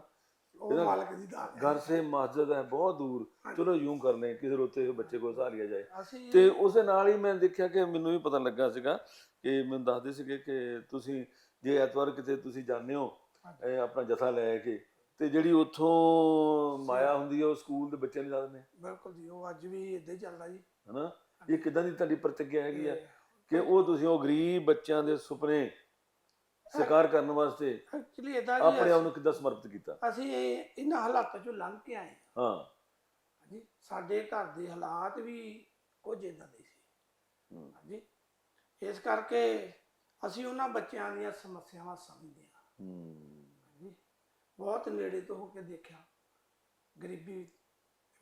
ਉਹ ਇਹਦਾ ਮਾਲਕ ਦੀ ਦਾਤ ਹੈ। ਘਰ ਸੇ ਮਸਜਿਦ ਹੈ ਬਹੁਤ ਦੂਰ। ਚਲੋ ਯੂੰ ਕਰ ਲੈ ਕਿਸੇ ਰੋਤੇ ਬੱਚੇ ਕੋ ਸਹਾਰ ਲਿਆ ਜਾਏ। ਅਸੀਂ ਤੇ ਉਸੇ ਨਾਲ ਹੀ ਮੈਂ ਦੇਖਿਆ ਕਿ ਮੈਨੂੰ ਵੀ ਪਤਾ ਲੱਗਾ ਸੀਗਾ ਕਿ ਮੈਨੂੰ ਦੱਸਦੇ ਸੀਗੇ ਕਿ ਤੁਸੀਂ ਜੇ ਐਤਵਾਰ ਕਿਤੇ ਤੁਸੀਂ ਜਾਂਦੇ ਹੋ। ਇਹ ਆਪਣਾ ਜਥਾ ਲੈ ਕੇ ਤੇ ਜਿਹੜੀ ਉੱਥੋਂ ਮਾਇਆ ਹੁੰਦੀ ਹੈ ਉਹ ਸਕੂਲ ਦੇ ਬੱਚਿਆਂ ਨੂੰ ਲਾ ਦਿੰਦੇ ਬਿਲਕੁਲ ਜੀ ਉਹ ਅੱਜ ਵੀ ਇਦਾਂ ਹੀ ਚੱਲਦਾ ਜੀ। ਹਨਾ? ਇਹ ਕਿਦਾਂ ਦੀ ਤੁਹਾਡੀ ਪ੍ਰਤੀਕਿਆ ਹੈਗੀ ਆ ਕਿ ਉਹ ਤੁਸੀਂ ਉਹ ਗਰੀਬ ਬੱਚਿਆਂ ਦੇ ਸੁਪਨੇ ਸਾਕਾਰ ਕਰਨ ਵਾਸਤੇ ਐਕਚੁਅਲੀ ਇਦਾਂ ਆਪਣੇ ਆਪ ਜੀ ਨੂੰ ਕਿੱਦਾਂ ਸਮਰਪਿਤ ਕੀਤਾ? ਅਸੀਂ ਇਹ- ਇਹਨਾਂ ਹਾਲਾਤਾਂ ਚੋਂ ਲੰਘ ਕੇ ਆਏ ਹਾਂ। ਹਾਂਜੀ ਸਾਡੇ ਘਰ ਦੇ ਹਾਲਾਤ ਵੀ ਕੁਝ ਇਦਾਂ ਦੇ ਸੀ। ਹਾਂਜੀ ਇਸ ਕਰਕੇ ਅਸੀਂ ਉਹਨਾਂ ਬੱਚਿਆਂ ਦੀਆਂ ਸਮੱਸਿਆਵਾਂ ਸਮਝਦੇ ਹਾਂ। ਬਹੁਤ ਨੇੜੇ ਤੋਂ ਹੋ ਕੇ ਦੇਖਿਆ। ਗਰੀਬੀ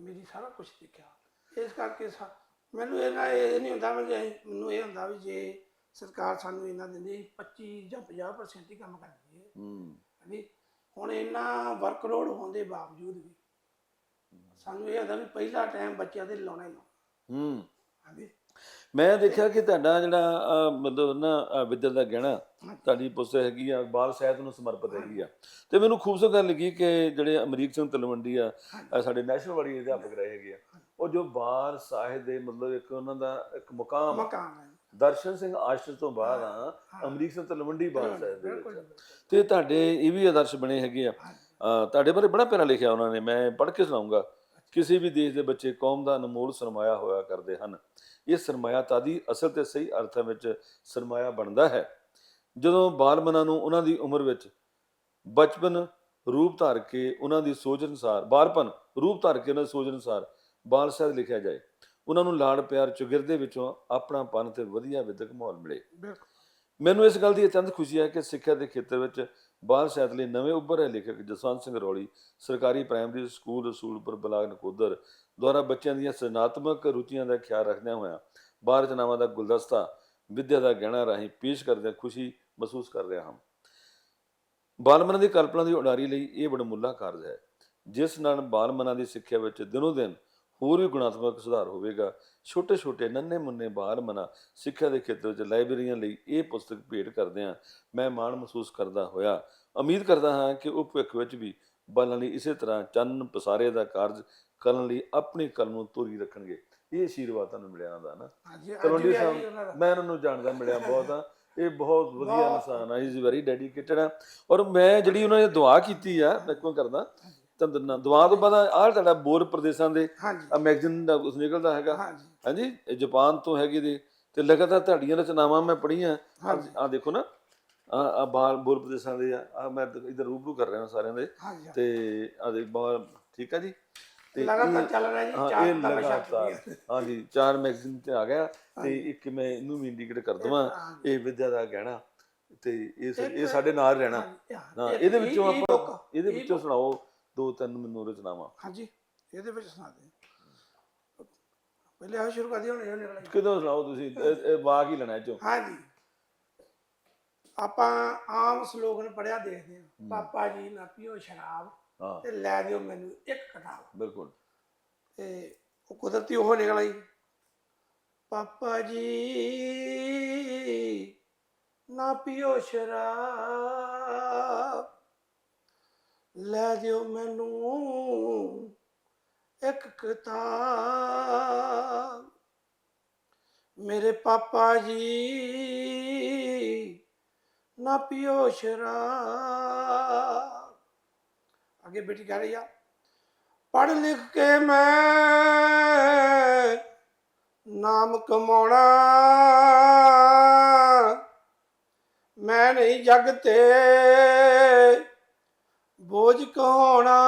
ਮੇਰੀ ਸਾਰਾ ਕੁਝ ਦੇਖਿਆ। ਇਸ ਕਰਕੇ ਸਾ- ਮੈਨੂੰ ਇਹਨਾਂ ਇਹ ਨਹੀਂ ਹੁੰਦਾ ਵੀ ਜੇ- ਮੈਨੂੰ ਇਹ ਹੁੰਦਾ ਵੀ ਜੇ ਸਰਕਾਰ ਸਾਨੂੰ ਇਹਨਾਂ ਦਿੰਦੀ 25 ਜਾਂ 50% ਹੀ ਕੰਮ ਕਰਦੀ ਹੈ ਹੂੰ। ਹਾਂਜੀ ਹੁਣ ਇੰਨਾ ਵਰਕਲੋਡ ਹੋਣ ਦੇ ਬਾਵਜੂਦ ਵੀ ਸਾਨੂੰ ਇਹ ਹੁੰਦਾ ਵੀ ਪਹਿਲਾ ਟਾਈਮ ਬੱਚਿਆਂ ਦੇ ਲਾਉਣਾ ਹੀ ਲਾਉਣਾ। ਹੂੰ। ਹਾਂਜੀ। ਮੈਂ ਦੇਖਿਆ ਕਿ ਤੁਹਾਡਾ ਜਿਹੜਾ ਅਹ, ਮਤਲਬ ਨਾ ਵਿਦਿਆ ਦਾ ਗਹਿਣਾ ਤੁਹਾਡੀ ਪੁਸਤਕ ਹੈਗੀ ਆ ਬਾਲ ਸਾਹਿਤ ਨੂੰ ਸਮਰਪਿਤ ਹੈਗੀ ਆ ਤੇ ਮੈਨੂੰ ਖੂਬਸੂਰਤ ਗੱਲ ਲੱਗੀ ਕਿ ਜਿਹੜੇ ਅਮਰੀਕ ਸਿੰਘ ਤਲਵੰਡੀ ਆ ਅਹ, ਸਾਡੇ ਨੈਸ਼ਨਲ ਵਾਲੀ ਅਧਿਆਪਕ ਰਹੇ ਹੈਗੇ ਆ ਉਹ ਜੋ ਬਾਲ ਸਾਹਿਤ ਦੇ ਮਤਲਬ ਇੱਕ ਉਹਨਾਂ ਦਾ ਇੱਕ ਮੁਕਾਮ ਆ। ਮਕਾਨ ਹੈ ਦਰਸ਼ਨ ਸਿੰਘ ਆਸ਼ਰ ਤੋਂ ਬਾਅਦ ਆ ਹਾਂ। ਅਮਰੀਕ ਸਿੰਘ ਤਲਵੰਡੀ ਬਾਲ ਸਾਹਿਤ ਦੇ ਬਿਲਕੁਲ ਵਿੱਚ ਬਿਲਕੁਲ। ਤੇ ਤੁਹਾਡੇ ਇਹ ਵੀ ਆਦਰਸ਼ ਬਣੇ ਹੈਗੇ ਆ। ਅਹ, ਤੁਹਾਡੇ ਬਾਰੇ ਬੜਾ ਪਿਆਰਾ ਲਿਖਿਆ ਉਹਨਾਂ ਨੇ ਮੈਂ ਪੜ੍ਹ ਕੇ ਸੁਣਾਉਂਗਾ ਕਿਸੇ ਵੀ ਦੇਸ਼ ਦੇ ਬੱਚੇ ਕੌਮ ਦਾ ਅਨਮੋਲ ਸਰਮਾਇਆ ਹੋਇਆ ਕਰਦੇ ਹਨ ਇਹ ਸਰਮਾਇਆ ਤਾਦੀ ਅਸਲ ਤੇ ਸਹੀ ਅਰਥਾਂ ਵਿੱਚ ਸਰਮਾਇਆ ਬਣਦਾ ਹੈ। ਜਦੋਂ ਬਾਲ ਮਨਾਂ ਨੂੰ ਉਹਨਾਂ ਦੀ ਉਮਰ ਵਿੱਚ ਬਚਪਨ ਰੂਪ ਧਾਰ ਕੇ ਉਹਨਾਂ ਦੀ ਸੋਚ ਅਨੁਸਾਰ ਬਾਲਪਨ ਰੂਪ ਧਾਰ ਕੇ ਉਹਨਾਂ ਦੀ ਸੋਚ ਅਨੁਸਾਰ ਬਾਲ ਸਾਹਿਤ ਲਿਖਿਆ ਜਾਏ ਉਹਨਾਂ ਨੂੰ ਲਾੜ ਪਿਆਰ ਚੁਗਿਰਦੇ ਵਿੱਚੋਂ ਆਪਣਾ ਪਨ ਤੇ ਵਧੀਆ ਵਿਦਿਅਕ ਮਾਹੌਲ ਮਿਲੇ। ਮੈਨੂੰ ਇਸ ਗੱਲ ਦੀ ਅਤਿਅੰਤ ਖੁਸ਼ੀ ਹੈ ਕਿ ਸਿੱਖਿਆ ਦੇ ਖੇਤਰ ਵਿੱਚ ਬਾਲ ਸਾਹਿਤ ਲਈ ਨਵੇਂ ਉੱਭਰ ਲੇਖਕ ਜਸਵੰਤ ਸਿੰਘ ਰੌਲੀ ਸਰਕਾਰੀ primary school Rasulpur block Nakodar ਦੁਆਰਾ ਬੱਚਿਆਂ ਦੀਆਂ ਸਿਰਜਣਾਤਮਕ ਰੁਚੀਆਂ ਦਾ ਖਿਆਲ ਰੱਖਦਿਆਂ ਹੋਇਆਂ ਬਾਲ ਰਚਨਾਵਾਂ ਦਾ ਗੁਲਦਸਤਾ, ਵਿਦਿਆ ਦਾ ਗਹਿਣਾ ਰਾਹੀਂ ਪੇਸ਼ ਕਰਦਿਆਂ ਖੁਸ਼ੀ ਮਹਿਸੂਸ ਕਰ ਰਿਹਾ ਹਾਂ। ਬਾਲ ਮਨਾਂ ਦੀ ਕਲਪਨਾ ਦੀ ਉਡਾਰੀ ਲਈ ਇਹ ਬੜਮੁੱਲਾ ਕਾਰਜ ਹੈ, ਜਿਸ ਨਾਲ ਬਾਲ ਮਨਾਂ ਦੀ ਸਿੱਖਿਆ ਵਿੱਚ ਦਿਨੋ ਦਿਨ ਹੋਰ ਵੀ ਗੁਣਾਤਮਕ ਸੁਧਾਰ ਹੋਵੇਗਾ। ਛੋਟੇ ਛੋਟੇ ਨੰਨੇ ਮੁੰਨੇ ਬਾਲ ਮਨਾਂ ਸਿੱਖਿਆ ਦੇ ਖੇਤਰ ਵਿੱਚ ਲਾਇਬ੍ਰੇਰੀਆਂ ਲਈ ਇਹ ਪੁਸਤਕ ਭੇਟ ਕਰਦੇ ਹਾਂ। ਮੈਂ ਮਾਣ ਮਹਿਸੂਸ ਕਰਦਾ ਹੋਇਆ, ਉਮੀਦ ਕਰਦਾ ਹਾਂ ਕਿ ਉਹ ਭਵਿੱਖ ਵਿੱਚ ਵੀ ਬਾਲਾਂ ਲਈ ਇਸੇ ਤਰ੍ਹਾਂ ਚੰਨ ਪਸਾਰੇ ਦਾ ਕਾਰਜ ਕਰਨ ਲਈ ਆਪਣੀ ਕਲਮ ਨੂੰ ਤੋਰੀ ਰੱਖਣਗੇ। ਇਹ ਆਸ਼ੀਰਵਾਦ ਤੁਹਾਨੂੰ ਮਿਲਿਆ ਦਾ ਨਾ। ਹਾਂਜੀ ਤਲਵੰਡੀ ਉਹਨਾਂ ਸਾਹਿਬ ਮੈਂ ਇਹਨਾਂ ਨੂੰ ਜਾਣਦਾ ਮਿਲਿਆ ਬਹੁਤ ਆ। ਇਹ ਬਹੁਤ ਵਧੀਆ। ਇਨਸਾਨ ਆ ਇਜ਼ ਵੈਰੀ ਡੈਡੀਕੇਟਡ ਆ। ਔਰ ਮੈਂ ਜਿਹੜੀ ਉਹਨਾਂ ਨੇ ਦੁਆ ਕੀਤੀ ਆ ਮੈਂ ਕਿਉਂ ਕਰਦਾ? ਤਾਂ ਦਿੰਦਾ ਦੁਆ ਤੋਂ ਬਾਅਦ ਆਹ ਤੁਹਾਡਾ ਬੋਰ ਪ੍ਰਦੇਸ਼ਾਂ ਦੇ ਆ ਮੈਗਜ਼ੀਨ ਦਾ ਕੁਝ ਨਿਕਲਦਾ ਹੈਗਾ। ਹਾਂਜੀ। ਜਾਪਾਨ ਤੋਂ ਹੈਗੇ ਦੇ ਤੇ ਲਗਾਤਾਰ ਤੁਹਾਡੀਆਂ ਰਚਨਾਵਾਂ ਮੈਂ ਪੜ੍ਹੀਆਂ। ਆ ਦੇਖੋ ਨਾ ਆ ਆ ਬਾਹਰ ਬੋਰ ਪ੍ਰਦੇਸ਼ਾਂ ਦੇ ਆ। ਮੈਂ ਇਧਰ ਰੂਬਰੂ ਕਰ ਰਿਹਾ ਸਾਰਿਆਂ ਦੇ। ਤੇ ਆ ਦੇ ਬਾਹਰ ਠੀਕ ਆ ਜੀ। ਤੇ ਲਗਾਤਾਰ ਚੱਲ ਰਿਹਾ ਜੀ ਚਾਰ ਇਹ ਲਗਾਤਾਰ ਹਾਂਜੀ ਚਾਰ ਮੈਗਜ਼ੀਨ ਤੇ ਆ ਗਿਆ ਤੇ ਇੱਕ ਮੈਂ ਇਹਨੂੰ ਵੀ ਇੰਡੀਕੇਟ ਕਰ ਦਵਾਂ। ਇਹ ਵਿਦਿਆ ਦਾ ਗਹਿਣਾ ਤੇ ਇਹ ਇਹ ਸਾਡੇ ਨਾਲ ਰਹਿਣਾ। ਹਾਂ ਇਹਦੇ ਇਹ- ਵਿੱਚੋਂ ਆਪਾਂ ਇਹਦੇ ਇਹ ਵਿੱਚੋਂ ਸੁਣਾਓ ਦੋ ਤਿੰਨ ਮੈਨੂੰ ਰਚਨਾਵਾਂ। ਹਾਂਜੀ ਇਹਦੇ ਵਿੱਚ ਸੁਣਾ ਦੇ ਪਹਿਲੇ ਆ ਸ਼ੁਰੂ ਕਰ ਦਿਓ ਹੁਣ ਨਿਕਲ ਕਿਦੋਂ ਸੁਣਾਓ ਤੁਸੀਂ? ਵਾਕ ਹੀ ਲੈਣਾ ਚੋਂ। ਹਾਂਜੀ। ਆਪਾਂ ਆਮ ਸਲੋਗਨ ਪੜਿਆ ਦੇਖਦੇ ਹਾਂ। ਪਾਪਾ ਜੀ ਨਾ ਪੀਓ ਸ਼ਰਾਬ। ਹਾਂ। ਤੇ ਲੈ ਦਿਓ ਮੈਨੂੰ ਇੱਕ ਕਿਤਾਬ ਬਿਲਕੁਲ। ਤੇ ਉਹ ਕੁਦਰਤੀ ਉਹ ਨਿਕਲ ਆਈ। ਪਾਪਾ ਜੀ ਨਾ ਪੀਓ ਸ਼ਰਾਬ। ਲੈ ਦਿਓ ਮੈਨੂੰ ਇੱਕ ਕਿਤਾਬ। ਮੇਰੇ ਪਾਪਾ ਜੀ ਨਾ ਪੀਓ ਸ਼ਰਾਬ। ਅੱਗੇ ਬੇਟੀ ਕਹਿ ਰਹੀ ਆ ਪੜ ਲਿਖ ਕੇ ਮੈਂ ਨਾਮ ਕਮਾਉਣਾ, ਮੈਂ ਨਹੀਂ ਜਗ ਤੇ ਬੋਝ ਕਹਾਉਣਾ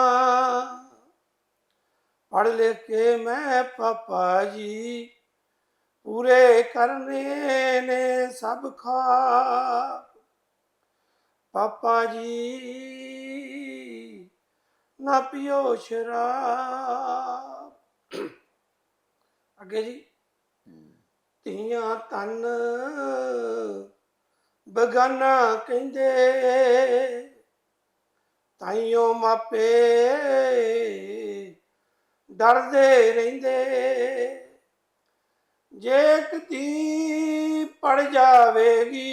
ਪੜ ਲਿਖ ਕੇ ਮੈਂ ਪਾਪਾ ਜੀ ਪੂਰੇ ਕਰਨੇ ਨੇ ਸਭ ਖਾ ਪਾਪਾ ਜੀ ਨਾ ਪੀਓ ਸ਼ਰਾਬ। ਅੱਗੇ ਜੀ। ਧੀਆਂ ਤਨ ਬਗਾਨਾ ਕਹਿੰਦੇ, ਤਾਈਓ ਮਾਪੇ ਡਰਦੇ ਰਹਿੰਦੇ। ਜੇ ਕਦੀ ਪੜ ਜਾਵੇਗੀ,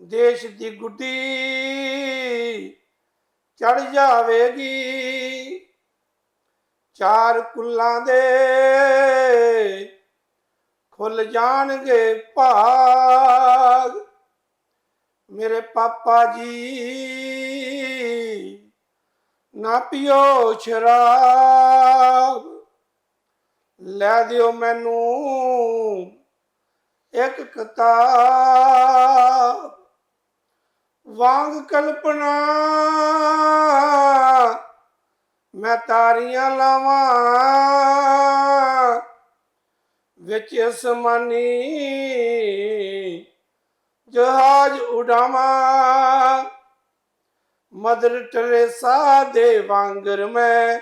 ਦੇਸ਼ ਦੀ ਗੁੱਡੀ ਚੜ ਜਾਵੇਗੀ। ਚਾਰ ਕੁੱਲਾਂ ਦੇ ਖੁੱਲ ਜਾਣਗੇ ਭਾਗ। ਮੇਰੇ ਪਾਪਾ ਜੀ, ਨਾ ਪੀਓ ਸ਼ਰਾਬ। ਲੈ ਦਿਓ ਮੈਨੂੰ ਇੱਕ ਕਿਤਾਬ। ਵਾਂਗ ਕਲਪਨਾ। ਮੈਂ ਤਾਰੀਆਂ ਲਾਵਾਂ, ਵਿੱਚ ਅਸਮਾਨੀ ਜਹਾਜ਼ ਉਡਾਵਾਂ। ਮਦਰ ਟਰੇਸਾ ਦੇ ਵਾਂਗਰ ਮੈਂ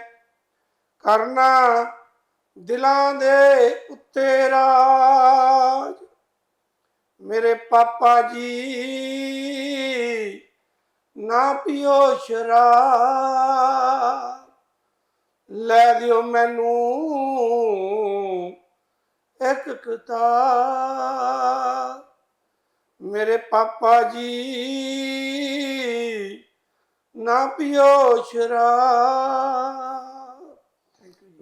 ਕਰਨਾ ਦਿਲਾਂ ਦੇ ਉੱਤੇ ਰਾਜ। ਮੇਰੇ ਪਾਪਾ ਜੀ, ਨਾ ਪੀਓ ਸ਼ਰਾਬ। ਲੈ ਦਿਓ ਮੈਨੂੰ ਇੱਕ ਕਿਤਾਬ। ਮੇਰੇ ਪਾਪਾ ਜੀ, ਨਾ ਪੀਓ ਸ਼ਰਾਬ।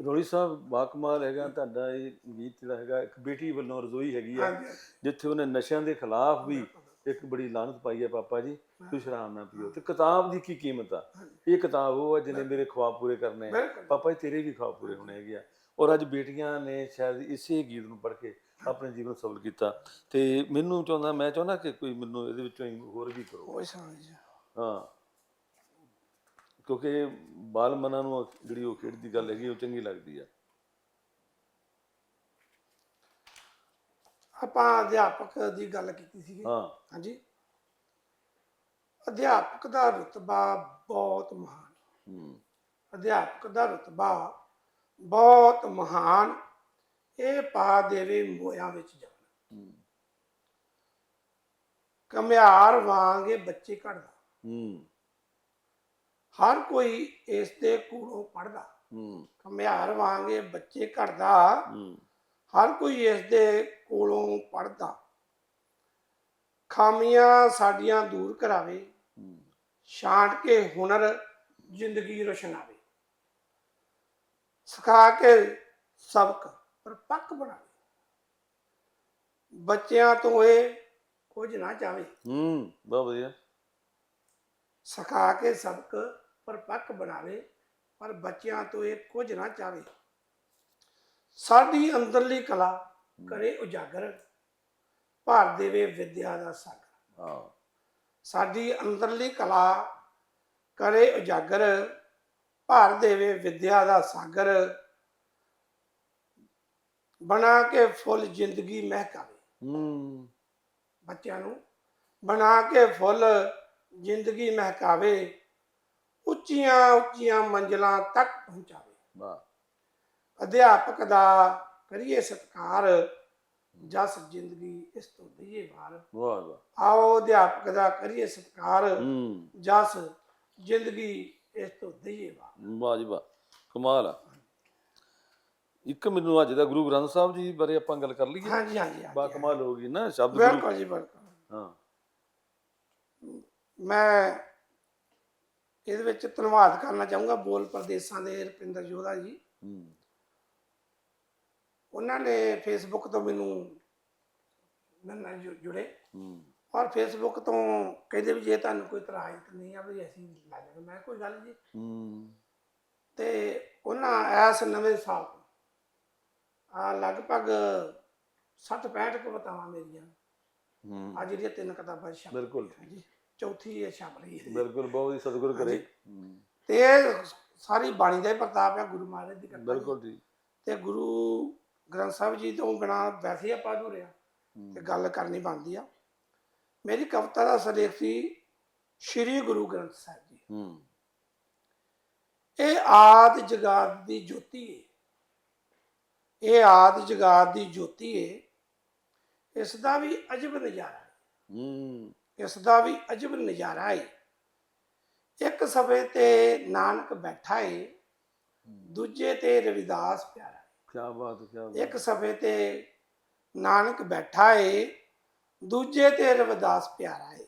ਰੋਲੀ ਸਾਹਿਬ ਬਾਕਮਾਲ ਹੈਗਾ ਤੁਹਾਡਾ ਇਹ ਗੀਤ ਜਿਹੜਾ ਹੈਗਾ ਇੱਕ ਬੇਟੀ ਵੱਲੋਂ ਰਜ਼ੋਈ ਹੈਗੀ ਆ ਹਾਂਜੀ ਜਿੱਥੇ ਉਹਨੇ ਨਸ਼ਿਆਂ ਦੇ ਖਿਲਾਫ ਵੀ ਇੱਕ ਬੜੀ ਲਾਹਨਤ ਪਾਈ ਹੈ ਪਾਪਾ ਜੀ ਤੁਸੀਂ ਸ਼ਰਾਬ ਨਾ ਪੀਓ। ਤੇ ਕਿਤਾਬ ਦੀ ਕੀ ਕੀਮਤ ਆ? ਇਹ ਕਿਤਾਬ ਉਹ ਹੈ ਜਿਹਨੇ ਮੇਰੇ ਖੁਆਬ ਪੂਰੇ ਕਰਨੇ ਆ। ਬਿਲਕੁਲ। ਪਾਪਾ ਜੀ ਤੇਰੇ ਵੀ ਖੁਆਬ ਪੂਰੇ ਹੋਣੇ ਹੈਗੇ ਆ। ਔਰ ਅੱਜ ਬੇਟੀਆਂ ਨੇ ਸ਼ਾਇਦ ਇਸੇ ਗੀਤ ਨੂੰ ਪੜ੍ਹ ਕੇ ਆਪਣੇ ਜੀਵਨ ਨੂੰ ਸਫਲ ਕੀਤਾ। ਤੇ ਮੈਨੂੰ ਚਾਹੁੰਦਾ ਮੈਂ ਚਾਹੁੰਦਾ ਕਿ ਕੋਈ ਮੈਨੂੰ ਇਹਦੇ ਵਿੱਚੋਂ ਹੀ ਹੋਰ ਵੀ ਕਰੋ। ਕੋਈ ਸਮਝ ਜੀ ਹਾਂ। ਕਿਉਂਕਿ ਬਾਲ ਮਨਾਂ ਨੂੰ ਜਿਹੜੀ ਉਹ ਖੇਡ ਦੀ ਗੱਲ ਹੈਗੀ ਉਹ ਚੰਗੀ ਲੱਗਦੀ ਆ। ਆਪਾਂ ਅਧਿਆਪਕ ਦੀ ਗੱਲ ਕੀਤੀ ਹਾਂ। ਹਾਂਜੀ। ਅਧਿਆਪਕ ਦਾ ਰੁਤਬਾ ਬਹੁਤ ਮਹਾਨ। ਹੂੰ। ਅਧਿਆਪਕ ਦਾ ਰੁਤਬਾ ਬਹੁਤ ਮਹਾਨ। ਇਹ ਪਾ ਦੇਵੇ ਮੋਇਆਂ ਵਿੱਚ ਜਾਣ ਕਮਿਆਰ ਵਾਂਗੇ ਬੱਚੇ ਘੜਦਾ। ਹੂੰ। ਹਰ ਕੋਈ ਇਸ ਦੇ ਕੋਲੋਂ ਪੜਦਾ ਹੂੰ। ਕਮਿਆਰ ਵਾਂਗੇ ਬੱਚੇ ਘੜਦਾ। ਹੂੰ। ਹਰ ਕੋਈ ਇਸ ਦੇ ਕੋਲੋਂ ਪੜਦਾ ਖਾਮੀਆਂ ਸਾਡੀਆਂ ਦੂਰ ਕਰਾਵੇ। ਹੂੰ। ਛਾਂਟ ਕੇ ਹੁਨਰ ਜ਼ਿੰਦਗੀ ਰੋਸ਼ਨਾਵੇ। ਸਿਖਾ ਕੇ ਸਬਕ ਪਰਪੱਕ ਬਣਾਵੇ। ਬੱਚਿਆਂ ਤੋਂ ਇਹ ਕੁਝ ਨਾ ਚਾਵੇ। ਹੂੰ ਬਹੁਤ ਵਧੀਆ। ਸਿਖਾ ਕੇ ਸਬਕ ਪਰਪੱਕ ਬਣਾਵੇ ਪਰ ਬੱਚਿਆਂ ਤੋਂ ਇਹ ਕੁਝ ਨਾ ਚਾਵੇ। ਸਾਡੀ ਅੰਦਰਲੀ ਕਲਾ ਕਰੇ ਉਜਾਗਰ ਭਰ ਦੇਵੇ ਵਿਦਿਆ ਦਾ ਸਾਗਰ। ਹਾਂ। ਸਾਡੀ ਅੰਦਰਲੀ ਕਲਾ ਕਰੇ ਉਜਾਗਰ ਭਰ ਦੇਵੇ ਵਿਦਿਆ ਦਾ ਸਾਗਰ ਬਣਾ ਕੇ ਫੁੱਲ ਜ਼ਿੰਦਗੀ ਮਹਿਕਾਵੇ। ਹੂੰ। ਬੱਚਿਆਂ ਨੂੰ ਬਣਾ ਕੇ ਫੁੱਲ ਜ਼ਿੰਦਗੀ ਮਹਿਕਾਵੇ। ਉੱਚੀਆਂ ਉੱਚੀਆਂ ਮੰਜ਼ਲਾਂ ਤੱਕ ਪਹੁੰਚਾਵੇ। ਵਾਹ। ਅਧਿਆਪਕ ਦਾ ਕਰੀਏ ਸਤਿਕਾਰ ਜਸ ਜ਼ਿੰਦਗੀ ਇਸ ਤੋਂ ਦਈਏ ਵਾਰ। ਵਾਹ ਵਾਹ। ਆਓ ਅਧਿਆਪਕ ਦਾ ਕਰੀਏ ਸਤਿਕਾਰ ਜਸ ਜ਼ਿੰਦਗੀ ਇਸ ਤੋਂ ਦਈਏ ਵਾਰ। ਵਾਹ ਜੀ ਵਾਹ ਕਮਾਲ ਆ। ਇੱਕ ਮੈਨੂੰ ਅੱਜ ਦਾ ਗੁਰੂ ਗ੍ਰੰਥ ਸਾਹਿਬ ਜੀ ਬਾਰੇ ਆਪਾਂ ਗੱਲ ਕਰ ਲਈਏ। ਹਾਂਜੀ ਹਾਂਜੀ ਬਾ ਕਮਾਲ ਹੋ ਗਈ ਨਾ ਸ਼ਬਦ ਬਿਲਕੁਲ ਜੀ ਬਿਲਕੁਲ। ਹਾਂ। ਮੈਂ ਇਹਦੇ ਵਿੱਚ ਧੰਨਵਾਦ ਕਰਨਾ ਚਾਹੂੰਗਾ ਬੋਲ ਪ੍ਰਦੇਸ਼ਾਂ ਦੇ ਰੁਪਿੰਦਰ ਜੋਧਾ ਜੀ। ਹੂੰ। ਉਹਨਾਂ ਨੇ ਫੇਸਬੁੱਕ ਤੋਂ ਮੈਨੂੰ ਨਾਲ ਜੁੜੇ। ਹੂੰ। ਔਰ ਫੇਸਬੁੱਕ ਤੋਂ ਕਹਿੰਦੇ ਵੀ ਜੇ ਤੁਹਾਨੂੰ ਕੋਈ ਤਰਾਹਤ ਨਹੀਂ ਆ ਵੀ ਅਸੀਂ ਲਾ ਜਾਵਾਂਗੇ ਮੈਂ ਕੋਈ ਗੱਲ ਜੀ। ਹੂੰ। ਤੇ ਉਹਨਾਂ ਇਸ ਨਵੇਂ ਸਾਲ ਆ ਲਗਭਗ 60 65 ਕਵਿਤਾਵਾਂ ਮੇਰੀਆਂ। ਹੂੰ। ਆ ਜਿਹੜੀਆਂ ਤਿੰਨ ਕਿਤਾਬਾਂ ਛਪ ਬਿਲਕੁਲ ਜੀ। ਚੌਥੀ ਇਹ ਛਪ ਰਹੀ ਹੈ। ਬਿਲਕੁਲ ਬਹੁਤ ਹੀ ਸਤਿਗੁਰ ਕਰੇ। ਤੇ ਇਹ ਸਾਰੀ ਬਾਣੀ ਦਾ ਹੀ ਪ੍ਰਤਾਪ ਹੈ ਗੁਰੂ ਮਹਾਰਾਜ ਦੀ ਕਿਰਪਾ। ਬਿਲਕੁਲ ਜੀ। ਤੇ ਗੁਰੂ ਗ੍ਰੰਥ ਸਾਹਿਬ ਜੀ ਤੋਂ ਬਿਨਾਂ ਵੈਸੇ ਆਪਾਂ ਅਧੂਰੇ ਆ ਤੇ ਗੱਲ ਕਰਨੀ ਬਣਦੀ ਆ। ਮੇਰੀ ਕਵਿਤਾ ਦਾ ਸਿਰਲੇਖ ਸੀ ਸ੍ਰੀ ਗੁਰੂ ਗ੍ਰੰਥ ਸਾਹਿਬ ਜੀ। ਹੂੰ। ਇਹ ਆਦ ਜਗਾਤ ਦੀ ਜੋਤੀ ਹੈ ਇਹ ਆਦ ਜਗਾਤ ਦੀ ਜੋਤੀ ਹੈ ਇਸ ਦਾ ਵੀ ਅਜਬ ਨਜ਼ਾਰਾ। ਹੂੰ। ਇਸ ਦਾ ਵੀ ਅਜਬ ਨਜ਼ਾਰਾ ਹੈ ਇੱਕ ਸਫੇ ਤੇ ਨਾਨਕ ਬੈਠਾ ਹੈ ਦੂਜੇ ਤੇ ਰਵਿਦਾਸ ਪਿਆਰਾ ਹੈ ਕੀ ਬਾਤ ਕੀ ਬਾਤ। ਇੱਕ ਸਫੇ ਤੇ ਨਾਨਕ ਬੈਠਾ ਏ ਦੂਜੇ ਤੇ ਰਵਿਦਾਸ ਪਿਆਰਾ ਏ।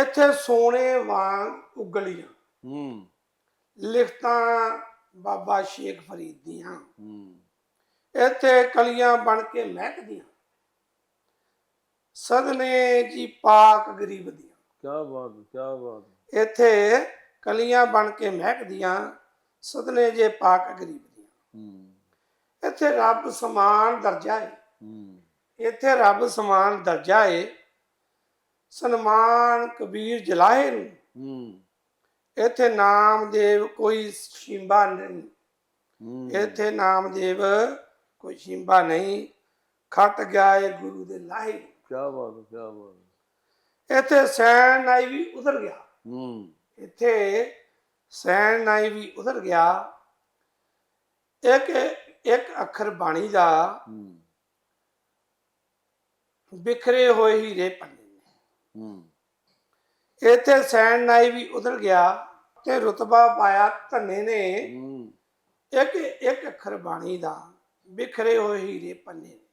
ਇੱਥੇ ਸੋਨੇ ਵਾਂਗ ਉਗਲੀਆਂ। ਹੂੰ। ਲਿਖਤਾਂ ਬਾਬਾ ਸ਼ੇਖ ਫਰੀਦ ਦੀਆਂ। ਹੂੰ। ਇੱਥੇ ਕਲੀਆਂ ਬਣ ਕੇ ਮਹਿਕਦੀਆਂ। ਸਦਨੇ ਜੀ ਪਾਕ ਗਰੀਬ ਦੀਆਂ। ਕੀ ਬਾਤ ਕੀ ਬਾਤ ਇੱਥੇ ਕਲੀਆਂ ਬਣ ਕੇ ਮਹਿਕਦੀਆਂ ਸਦਨੇ ਜੇ ਪਾਕ ਗਰੀਬ ਦੀਆਂ। ਹੂੰ। ਇੱਥੇ ਰੱਬ ਸਮਾਨ ਦਰਜਾ ਹੈ ਹੂੰ। ਇੱਥੇ ਰੱਬ ਸਮਾਨ ਦਰਜਾ ਏ। ਸਨਮਾਨ ਕਬੀਰ ਜਲਾਹੇ ਨੂੰ। ਹੂੰ। ਇੱਥੇ ਨਾਮਦੇਵ ਕੋਈ ਸ਼ਿੰਬਾ ਨਹੀਂ। ਹੂੰ। ਇੱਥੇ ਨਾਮਦੇਵ ਕੋਈ ਸ਼ਿੰਬਾ ਨਹੀਂ। ਖੱਟ ਗਿਆ ਗੁਰੂ ਦੇ ਲਾਹੇ ਨੂੰ। ਕੀ ਬਾਤ ਕੀ ਬਾਤ ਇੱਥੇ ਸੈਨ ਨਾਈ ਵੀ ਉਧਰ ਗਿਆ। ਹੂੰ। ਇੱਥੇ ਸੈਨ ਨਾਈ ਵੀ ਉਧਰ ਗਿਆ। ਇੱਕ ਇੱਕ ਅੱਖਰ ਬਾਣੀ ਦਾ ਹੂੰ। ਬਿਖਰੇ ਹੋਏ ਹੀਰੇ ਪੰਨੇ ਨੇ। ਹੂੰ। ਇੱਥੇ ਸੈਨ ਨਾਈ ਵੀ ਉਧਰ ਗਿਆ ਤੇ ਰੁਤਬਾ ਪਾਇਆ ਧੰਨੇ ਨੇ। ਹੂੰ। ਇੱਕ ਇੱਕ ਅੱਖਰ ਬਾਣੀ ਦਾ ਬਿਖਰੇ ਹੋਏ ਹੀਰੇ ਪੰਨੇ। ਹੂੰ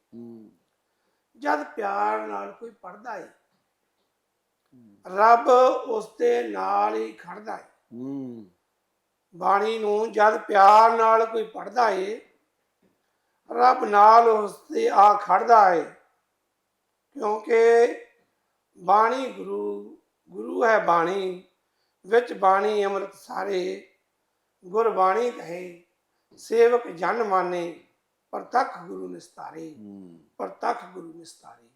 ਜਦ ਪਿਆਰ ਨਾਲ ਕੋਈ ਪੜਦਾ ਏ ਰੱਬ ਉਸ ਦੇ ਨਾਲ ਹੀ ਖੜਦਾ ਏ। ਹੂੰ। ਬਾਣੀ ਨੂੰ ਜਦ ਪਿਆਰ ਨਾਲ ਕੋਈ ਪੜਦਾ ਏ ਰੱਬ ਨਾਲ ਉਸ ਦੇ ਆ ਖੜਦਾ ਏ ਕਿਉਂਕਿ ਬਾਣੀ ਗੁਰੂ ਗੁਰੂ ਹੈ ਬਾਣੀ ਵਿੱਚ ਬਾਣੀ ਅੰਮ੍ਰਿਤ ਸਾਰੇ ਗੁਰਬਾਣੀ ਕਹੇ ਸੇਵਕ ਜਨ ਮਾਨੇ। ਪ੍ਰਤੱਖ ਗੁਰੂ ਨਿਸਤਾਰੇ ਹੂੰ। ਪ੍ਰਤੱਖ ਗੁਰੂ ਨਿਸਤਾਰੇ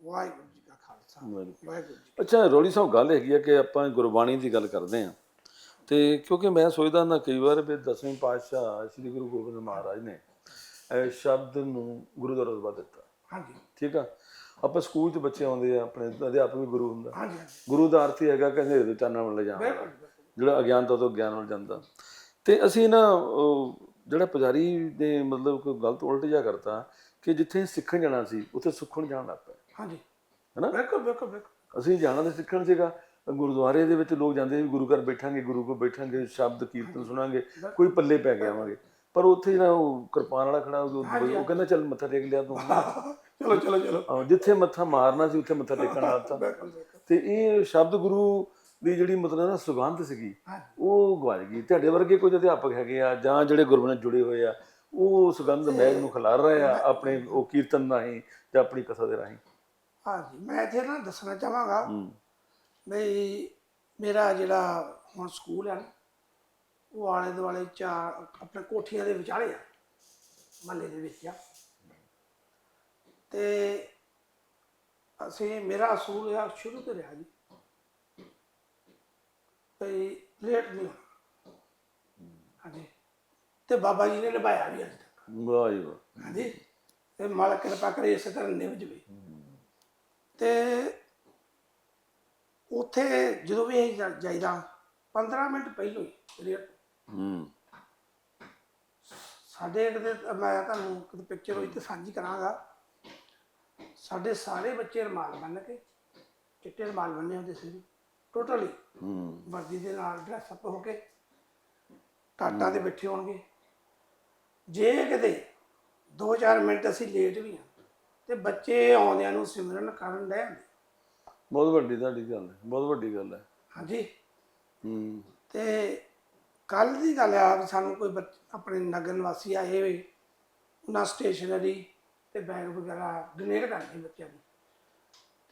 ਵਾਹਿਗੁਰੂ ਜੀ ਕਾ ਖਾਲਸਾ। ਵਾਹਿਗੁਰੂ। ਜੀ ਅੱਛਾ ਰੋੜੀ ਸਾਹਿਬ ਗੱਲ ਹੈਗੀ ਆ ਕਿ ਆਪਾਂ ਗੁਰਬਾਣੀ ਦੀ ਗੱਲ ਕਰਦੇ ਆ ਤੇ ਕਿਉਂਕਿ ਮੈਂ ਸੋਚਦਾ ਨਾ ਕਈ ਵਾਰ ਵੀ ਦਸਵੇਂ ਪਾਤਸ਼ਾਹ ਸ੍ਰੀ ਗੁਰੂ ਗੋਬਿੰਦ ਮਹਾਰਾਜ ਨੇ ਇਹ ਸ਼ਬਦ ਨੂੰ ਗੁਰੂ ਦਾ ਰਤਬਾ ਦਿੱਤਾ। ਹਾਂਜੀ। ਠੀਕ ਆ? ਆਪਾਂ ਸਕੂਲ 'ਚ ਬੱਚੇ ਆਉਂਦੇ ਆ ਆਪਣੇ ਅਧਿਆਪਕ ਵੀ ਗੁਰੂ ਹੁੰਦਾ। ਹਾਂਜੀ ਗੁਰੂ ਦਾ ਅਰਥ ਹੀ ਹੈਗਾ ਕਿ ਹਨੇਰੇ ਤੋਂ ਚਾਨਣ ਵੱਲ ਬਿਲਕੁਲ ਜਿਹੜਾ ਅਗਿਆਨਤਾ ਤੋਂ ਗਿਆਨ ਵੱਲ ਜਾਂਦਾ। ਤੇ ਅਸੀਂ ਨਾ ਜਿਹੜਾ ਪੁਜਾਰੀ ਨੇ ਮਤਲਬ ਕੋਈ ਗਲਤ ਉਲਟ ਜਿਹਾ ਕਰਤਾ ਕਿ ਜਿੱਥੇ ਸਿੱਖਣ ਜਾਣਾ ਸੀ ਉੱਥੇ ਸੁੱਖਣ ਜਾਣ ਲੱਗ ਪਏ। ਹਾਂਜੀ। ਹੈਨਾ? ਬਿਲਕੁਲ ਬਿਲਕੁਲ ਬਿਲਕੁਲ। ਅਸੀਂ ਜਾਣਾ ਤੇ ਸਿੱਖਣ ਸੀਗਾ। ਗੁਰਦੁਆਰੇ ਦੇ ਵਿੱਚ ਲੋਕ ਜਾਂਦੇ ਸੀ ਗੁਰੂ ਘਰ ਬੈਠਾਂਗੇ ਗੁਰੂ ਕੋਲ ਬੈਠਾਂਗੇ ਸ਼ਬਦ ਕੀਰਤਨ ਸੁਣਾਂਗੇ ਕੋਈ ਪੱਲੇ ਪੈ ਕੇ ਆਵਾਂਗੇ। ਪਰ ਉੱਥੇ ਜਿਹੜਾ ਉਹ ਕਿਰਪਾਨ ਵਾਲਾ ਖੜਾ ਉਹ ਕਹਿੰਦਾ ਚੱਲ ਮੱਥਾ ਟੇਕ ਲਿਆ ਤੂੰ। ਚਲੋ ਚਲੋ ਚਲੋ। ਜਿੱਥੇ ਮੱਥਾ ਮਾਰਨਾ ਸੀ ਉੱਥੇ ਮੱਥਾ ਟੇਕਣ ਆਤਾ ਤੇ ਇਹ ਸ਼ਬਦ ਗੁਰੂ ਦੀ ਜਿਹੜੀ ਮਤਲਬ ਨਾ ਸੁਗੰਧ ਸੀਗੀ ਉਹ ਗਵਾਚ ਗਈ। ਤੁਹਾਡੇ ਵਰਗੇ ਕੁਝ ਅਧਿਆਪਕ ਹੈਗੇ ਆ ਜਾਂ ਜਿਹੜੇ ਗੁਰਬਾਣੀ ਨਾਲ ਜੁੜੇ ਹੋਏ ਆ ਉਹ ਸੁਗੰਧ ਮਹਿਕ ਨੂੰ ਖਿਲਾਰ ਰਹੇ ਆ ਆਪਣੇ ਉਹ ਕੀਰਤਨ ਰਾਹੀਂ ਜਾਂ ਆਪਣੀ ਕਥਾ ਦੇ ਰਾਹੀਂ? ਹਾਂਜੀ ਮੈਂ ਇੱਥੇ ਨਾ ਦੱਸਣਾ ਚਾਹਾਂਗਾ ਵੀ ਮੇਰਾ ਜਿਹੜਾ ਹੁਣ ਸਕੂਲ ਹੈ ਨਾ ਉਹ ਆਲੇ ਦੁਆਲੇ ਚਾਰ ਆਪਣੇ ਕੋਠੀਆਂ ਦੇ ਵਿਚਾਲੇ ਆ ਮਹੱਲੇ ਦੇ ਵਿੱਚ ਆ। ਤੇ ਅਸੀਂ ਮੇਰਾ ਅਸੂਲ ਆ ਸ਼ੁਰੂ ਤੋਂ ਰਿਹਾ ਜੀ। ਵੀ ਲੇਟ ਨਹੀਂ ਹੋਣਾ। ਹਾਂਜੀ। ਤੇ ਬਾਬਾ ਜੀ ਨੇ ਨਿਭਾਇਆ ਵੀ ਅੱਜ ਤੱਕ। ਵਾਹ ਜੀ ਵਾਹ। ਹਾਂਜੀ। ਤੇ ਮਾਲਕ ਕਿਰਪਾ ਕਰੇ ਇਸੇ ਤਰ੍ਹਾਂ ਨਿਭ ਜਵੇ। ਤੇ ਉੱਥੇ ਜਦੋਂ ਵੀ ਅਸੀਂ ਜਾ- ਜਾਈਦਾ 15 ਮਿੰਟ ਪਹਿਲਾਂ ਹੀ ਰੇਟ। ਹੂੰ। ਸਾਡੇ ਕਿਤੇ ਮੈਂ ਤੁਹਾਨੂੰ ਕਿਤੇ ਪਿਕਚਰ ਹੋਈ ਤੇ ਸਾਂਝੀ ਕਰਾਂਗਾ। ਸਾਡੇ ਸਾਰੇ ਬੱਚੇ ਰਮਾਲ ਬੰਨ ਕੇ ਚਿੱਟੇ ਰਮਾਲ ਬੰਨੇ ਹੁੰਦੇ ਸੀ। ਟੋਟਲੀ ਹੂੰ। ਵਰਦੀ ਦੇ ਨਾਲ ਡਰੈਸ ਅਪ ਹੋ ਕੇ ਟਾਟਾਂ ਤੇ ਬੈਠੇ ਹੋਣਗੇ। ਜੇ ਕਿਤੇ 2-4 ਮਿੰਟ ਅਸੀਂ ਲੇਟ ਵੀ ਆ ਤੇ ਬੱਚੇ ਆਉਂਦਿਆਂ ਨੂੰ ਸਿਮਰਨ ਕਰਨ ਲੈ ਆਉਂਦੇ ਬਹੁਤ ਵੱਡੀ ਤੁਹਾਡੀ ਗੱਲ ਹੈ ਬਹੁਤ ਵੱਡੀ ਗੱਲ ਹੈ। ਹਾਂਜੀ। ਹੂੰ। ਤੇ ਕੱਲ ਦੀ ਗੱਲ ਆ ਸਾਨੂੰ ਕੋਈ ਬੱਚ- ਆਪਣੇ ਨਗਰ ਨਿਵਾਸੀ ਆਏ ਹੋਏ ਉਹਨਾਂ ਸਟੇਸ਼ਨਰੀ ਤੇ ਬੈਗ ਵਗੈਰਾ ਡੋਨੇਟ ਕਰਦੇ ਬੱਚਿਆਂ ਨੂੰ।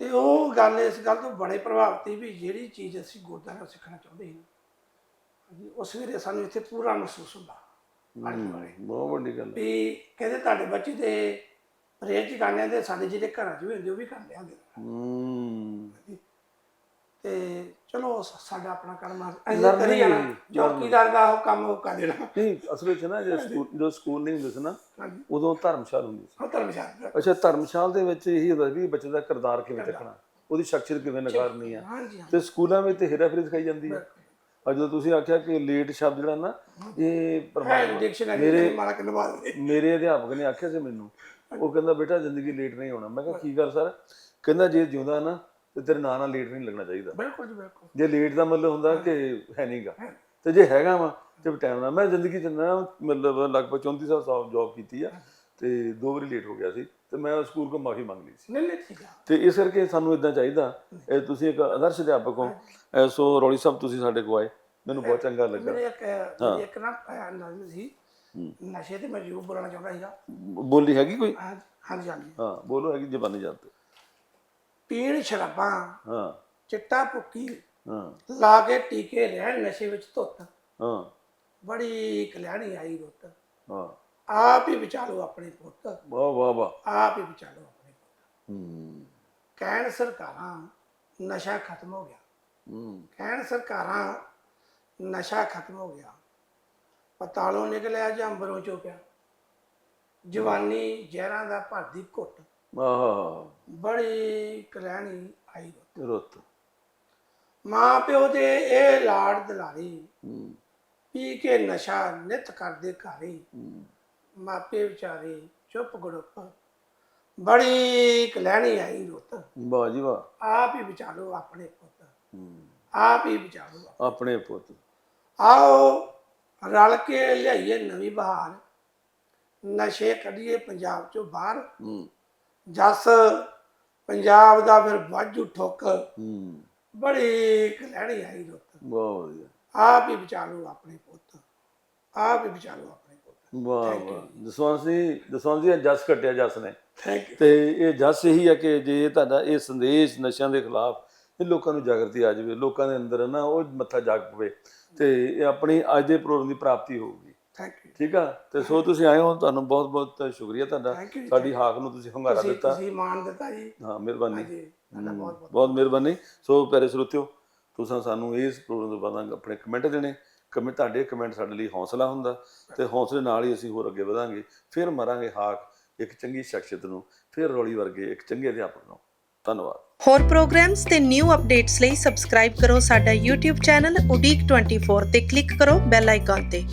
ਤੇ ਉਹ ਗੱਲ ਇਸ ਗੱਲ ਤੋਂ ਬੜੇ ਪ੍ਰਭਾਵਿਤ ਸੀ ਵੀ ਜਿਹੜੀ ਚੀਜ਼ ਅਸੀਂ ਗੁਰਦੁਆਰਾ ਸਿੱਖਣਾ ਚਾਹੁੰਦੇ ਸੀ ਹਾਂਜੀ ਉਸ ਵੇਲੇ ਸਾਨੂੰ ਇੱਥੇ ਪੂਰਾ ਮਹਿਸੂਸ ਹੁੰਦਾ। ਬਹੁਤ ਵੱਡੀ ਗੱਲ ਹੈ। ਵੀ ਕਹਿੰਦੇ ਤੁਹਾਡੇ ਬੱਚੇ ਤੇ ਪ੍ਰੇਰ ਚਕਾਉਂਦੇ ਤੇ ਸਾਡੇ ਜਿਹੜੇ ਘਰਾਂ 'ਚ ਵੀ ਹੁੰਦੇ ਉਹ ਵੀ ਕਰਦੇ ਹੁੰਦੇ ਹੂੰ। ਤੇ ਚਲੋ ਸ- ਸਾਡਾ ਆਪਣਾ ਕਰਮ ਆ ਅਸੀਂ ਲਰਨਿੰਗ ਕਰੀ ਜਾਣਾ। ਲਰਨਿੰਗ। ਚੌਕੀਦਾਰ ਦਾ ਉਹ ਕੰਮ ਉਹ ਕਰ ਦੇਣਾ। ਨਹੀਂ ਅਸਲ ਵਿੱਚ ਨਾ ਜਦੋਂ ਸਕੂਲ ਜਦੋਂ ਸਕੂਲ ਨਹੀਂ ਹੁੰਦੇ ਸੀ ਨਾ ਹਾਂਜੀ। ਉਦੋਂ ਧਰਮਸ਼ਾਲ ਹੁੰਦੀ ਸੀ। ਉਹ ਧਰਮਸ਼ਾਲਾ ਅੱਛਾ ਧਰਮਸ਼ਾਲ ਦੇ ਵਿੱਚ ਇਹੀ ਹੁੰਦਾ ਸੀ ਵੀ ਬੱਚੇ ਦਾ ਕਿਰਦਾਰ ਕਿਵੇਂ ਚੱਕਣਾ ਉਹਦੀ ਸ਼ਖਸੀਅਤ ਕਿਵੇਂ ਨਿਖਾਰਨੀ ਆ। ਹਾਂਜੀ ਤੇ ਸਕੂਲਾਂ ਵਿੱਚ ਤੇ ਹੇਰਾਫੇਰੀ ਸਿਖਾਈ ਜਾਂਦੀ ਹੈ ਅੱਜ ਜਦੋਂ ਤੁਸੀਂ ਆਖਿਆ ਕਿ ਲੇਟ ਸ਼ਬਦ ਜਿਹੜਾ ਨਾ ਇਹ ਹੈ ਪਰਮਾਤਮਾ ਡਿਕਸ਼ਨਰੀ ਮੇਰੇ ਮਾਰਾ ਕਿ ਨਵਾ ਦੇ ਮੇਰੇ ਅਧਿਆਪਕ ਨੇ ਆਖਿਆ ਸੀ ਮੈਨੂੰ। ਉਹ ਕਹਿੰਦਾ ਬੇਟਾ ਜ਼ਿੰਦਗੀ ਲੇਟ ਨਹੀਂ ਹੋਣਾ। ਮੈਂ ਕਿਹਾ ਕੀ ਗੱਲ ਸਰ? ਕਹਿੰਦਾ ਜੇ ਜਿਉਂਦਾ ਨਾ ਤੇ ਤੇਰੇ ਨਾਂ ਨਾਲ ਲੇਟ ਨਹੀਂ ਲੱਗਣਾ ਚਾਹੀਦਾ। ਬਿਲਕੁਲ ਜੀ ਬਿਲਕੁਲ। ਜੇ ਲੇਟ ਦਾ ਮਤਲਬ ਹੁੰਦਾ ਕਿ ਹੈ ਨਹੀਂਗਾ ਤੇ ਜੇ ਹੈਗਾ ਵਾ ਤੇ ਟਾਈਮ ਨਾਲ ਮੈਂ ਜ਼ਿੰਦਗੀ ਚ ਨਾ ਮਤਲਬ ਲਗਭਗ 34 ਸਾਲ ਜੌਬ ਕੀਤੀ ਆ ਤੇ ਦੋ ਵਾਰੀ ਲੇਟ ਹੋ ਗਿਆ ਸੀ ਤੇ ਮੈਂ ਸਕੂਲ ਕੋ ਮਾਫੀ ਮੰਗ ਲਈ ਸੀ। ਨਹੀਂ ਨਹੀਂ ਠੀਕ ਆ। ਤੇ ਇਸ ਕਰਕੇ ਸਾਨੂੰ ਇਦਾਂ ਚਾਹੀਦਾ ਇਹ ਤੁਸੀਂ ਇੱਕ ਆਦਰਸ਼ ਅਧਿਆਪਕ ਹੋ ਸੋ ਰੌਲੀ ਸਾਹਿਬ ਤੁਸੀਂ ਸਾਡੇ ਕੋਲ ਆਏ ਮੈਨੂੰ ਬਹੁਤ ਚੰਗਾ ਲੱਗਾ। ਮੇਰੇ ਇੱਕ ਇੱਕ ਨਾ ਨਜ਼ਰ ਸੀ ਨਸ਼ੇ ਤੇ ਮੈਂ ਜ਼ਰੂਰ ਬੋਲਣਾ ਚਾਹੁੰਦਾ ਸੀਗਾ। ਬੋਲੀ ਹੈਗੀ ਕੋਈ? ਹਾਂਜੀ ਹਾਂਜੀ। ਹਾਂ ਬੋਲੋ ਹੈਗੀ ਜ਼ਬਾਨੀ ਜਾਂਦੇ ਪੀਣ ਸ਼ਰਾਬਾਂ ਹਾਂ। ਚਿੱਟਾ ਭੁੱਕੀ ਹਾਂ। ਲਾ ਕੇ ਟੀਕੇ ਰਹਿਣ ਨਸ਼ੇ ਵਿੱਚ ਧੁੱਤ। ਹਾਂ। ਬੜੀ ਕਲਿਆਣੀ ਆਈ ਰੁੱਤ। ਹਾਂ। ਆਪ ਹੀ ਬਚਾ ਲਓ ਆਪਣੇ ਪੁੱਤ। ਵਾਹ ਵਾਹ ਵਾਹ। ਆਪ ਹੀ ਬਚਾ ਲਓ ਆਪਣੇ ਪੁੱਤ। ਹੂੰ। ਕਹਿਣ ਸਰਕਾਰਾਂ ਨਸ਼ਾ ਖਤਮ ਹੋ ਗਿਆ। ਹੂੰ। ਕਹਿਣ ਸਰਕਾਰਾਂ ਨਸ਼ਾ ਖਤਮ ਹੋ ਗਿਆ। ਪਤਾਲੋਂ ਨਿਕਲਿਆ ਜਾਂ ਅੰਬਰੋਂ ਚੋਪਿਆ। ਜਵਾਨੀ ਜ਼ਹਿਰਾਂ ਦਾ ਭਰਦੀ ਘੁੱਟ। ਆਹ। ਬੜੀ ਕਲਿਆਣੀ ਆਈ ਰੁੱਤ। ਮਾਂ ਪਿਓ ਦੇ ਇਹ ਲਾੜ ਦਲਾਰੀ ਹੂੰ। ਪੀ ਕੇ ਨਸ਼ਾ ਨਿਤ ਕਰਦੇ ਘਾਰੇ ਹੂੰ। ਮਾਪੇ ਵਿਚਾਰੇ ਚੁੱਪ ਗੜੁੱਪ। ਬੜੀ ਕਲਿਆਣੀ ਆਈ ਰੁੱਤ। ਵਾਹ ਜੀ ਵਾਹ। ਆਪ ਹੀ ਲਓ ਆਪਣੇ ਪੁੱਤ। ਹੂੰ। ਆਪ ਹੀ ਲਓ ਆਪਣੇ ਪੁੱਤ। ਆਓ ਰਲ ਕੇ ਲਿਆਈਏ ਨਵੀਂ ਬਹਾਰ। ਨਸ਼ੇ ਕੱਢੀਏ ਪੰਜਾਬ ਚੋਂ ਬਾਹਰ। ਹੂੰ। ਜਸ ਪੰਜਾਬ ਦਾ ਫਿਰ ਵਾਜੂ ਠੋਕ। ਹੂੰ। ਬੜੀ ਕਲਿਆਣੀ ਆਈ ਰੁੱਤ। ਬਹੁਤ ਵਧੀਆ। ਆਪ ਹੀ ਬਚਾ ਲਓ ਆਪਣੇ ਪੁੱਤ। ਆਪ ਹੀ ਬਚਾ ਲਓ ਆਪਣੇ ਪੁੱਤ। ਵਾਹ ਵਾਹ। ਜਸਵੰਤ ਸਿੰਘ ਜਸਵੰਤ ਜੀ ਇਹ ਜਸ ਕੱਟਿਆ ਜਸ ਨੇ। ਥੈਂਕ ਯੂ ਤੇ ਇਹ ਜਸ ਇਹੀ ਹੈ ਕਿ ਜੇ ਤੁਹਾਡਾ ਇਹ ਸੰਦੇਸ਼ ਨਸ਼ਿਆਂ ਦੇ ਖਿਲਾਫ ਇਹ ਲੋਕਾਂ ਨੂੰ ਜਾਗਰਤੀ ਆ ਜਾਵੇ ਲੋਕਾਂ ਦੇ ਅੰਦਰ ਨਾ ਉਹ ਮੱਥਾ ਜਾਗ ਪਵੇ ਤੇ ਇਹ ਆਪਣੀ ਅੱਜ ਦੇ ਪ੍ਰੋਗਰਾਮ ਦੀ ਪ੍ਰਾਪਤੀ ਹੋਊਗੀ। ਥੈਂਕ ਯੂ ਠੀਕ ਆ? ਤੇ ਸੋ ਤੁਸੀਂ ਆਏ ਹੋ ਤੁਹਾਨੂੰ ਬਹੁਤ ਬਹੁਤ ਸ਼ੁਕਰੀਆ ਤੁਹਾਡਾ। Thank you ਜੀ, ਸਾਡੀ ਹਾਕ ਨੂੰ ਤੁਸੀਂ ਹੰਗਾਰਾ ਤੁਸੀਂ ਦਿੱਤਾ। ਤੁਸੀਂ ਮਾਣ ਦਿੱਤਾ ਜੀ। ਹਾਂ ਮਿਹਰਬਾਨੀ। ਜੀ ਤੁਹਾਡਾ ਬਹੁਤ ਬਹੁਤ ਬਹੁਤ ਮਿਹਰਬਾਨੀ। ਸੋ ਪਿਆਰੇ ਸਰੋਤਿਓ ਤੁਸੀਂ ਸਾਨੂੰ ਇਸ ਪ੍ਰੋਗਰਾਮ ਤੋਂ ਬਾਅਦ ਆਪਣੇ ਕਮੈਂਟ ਦੇਣੇ। ਕਮੈਂਟ ਤੁਹਾਡੇ ਕਮੈਂਟ ਸਾਡੇ ਲਈ ਹੌਸਲਾ ਹੁੰਦਾ ਤੇ ਹੌਸਲੇ ਨਾਲ ਹੀ ਅਸੀਂ ਹੋਰ ਅੱਗੇ ਵਧਾਂਗੇ। ਫਿਰ ਮਰਾਂਗੇ ਹਾਕ ਇੱਕ ਚੰਗੀ ਸ਼ਖਸੀਅਤ ਨੂੰ ਫਿਰ ਰੌਲੀ ਵਰਗੇ ਇੱਕ ਚੰਗੇ ਅਧਿਆਪਕ ਨੂੰ। ਧੰਨਵਾਦ। ਹੋਰ ਪ੍ਰੋਗਰਾਮਸ ਤੇ ਨਿਊ ਅਪਡੇਟਸ ਲਈ ਸਬਸਕ੍ਰਾਈਬ ਕਰੋ ਸਾਡਾ YouTube ਚੈਨਲ ਉਡੀਕ 24 ਤੇ ਕਲਿੱਕ ਕਰੋ ਬੈਲ ਆਈਕਨ ਤੇ।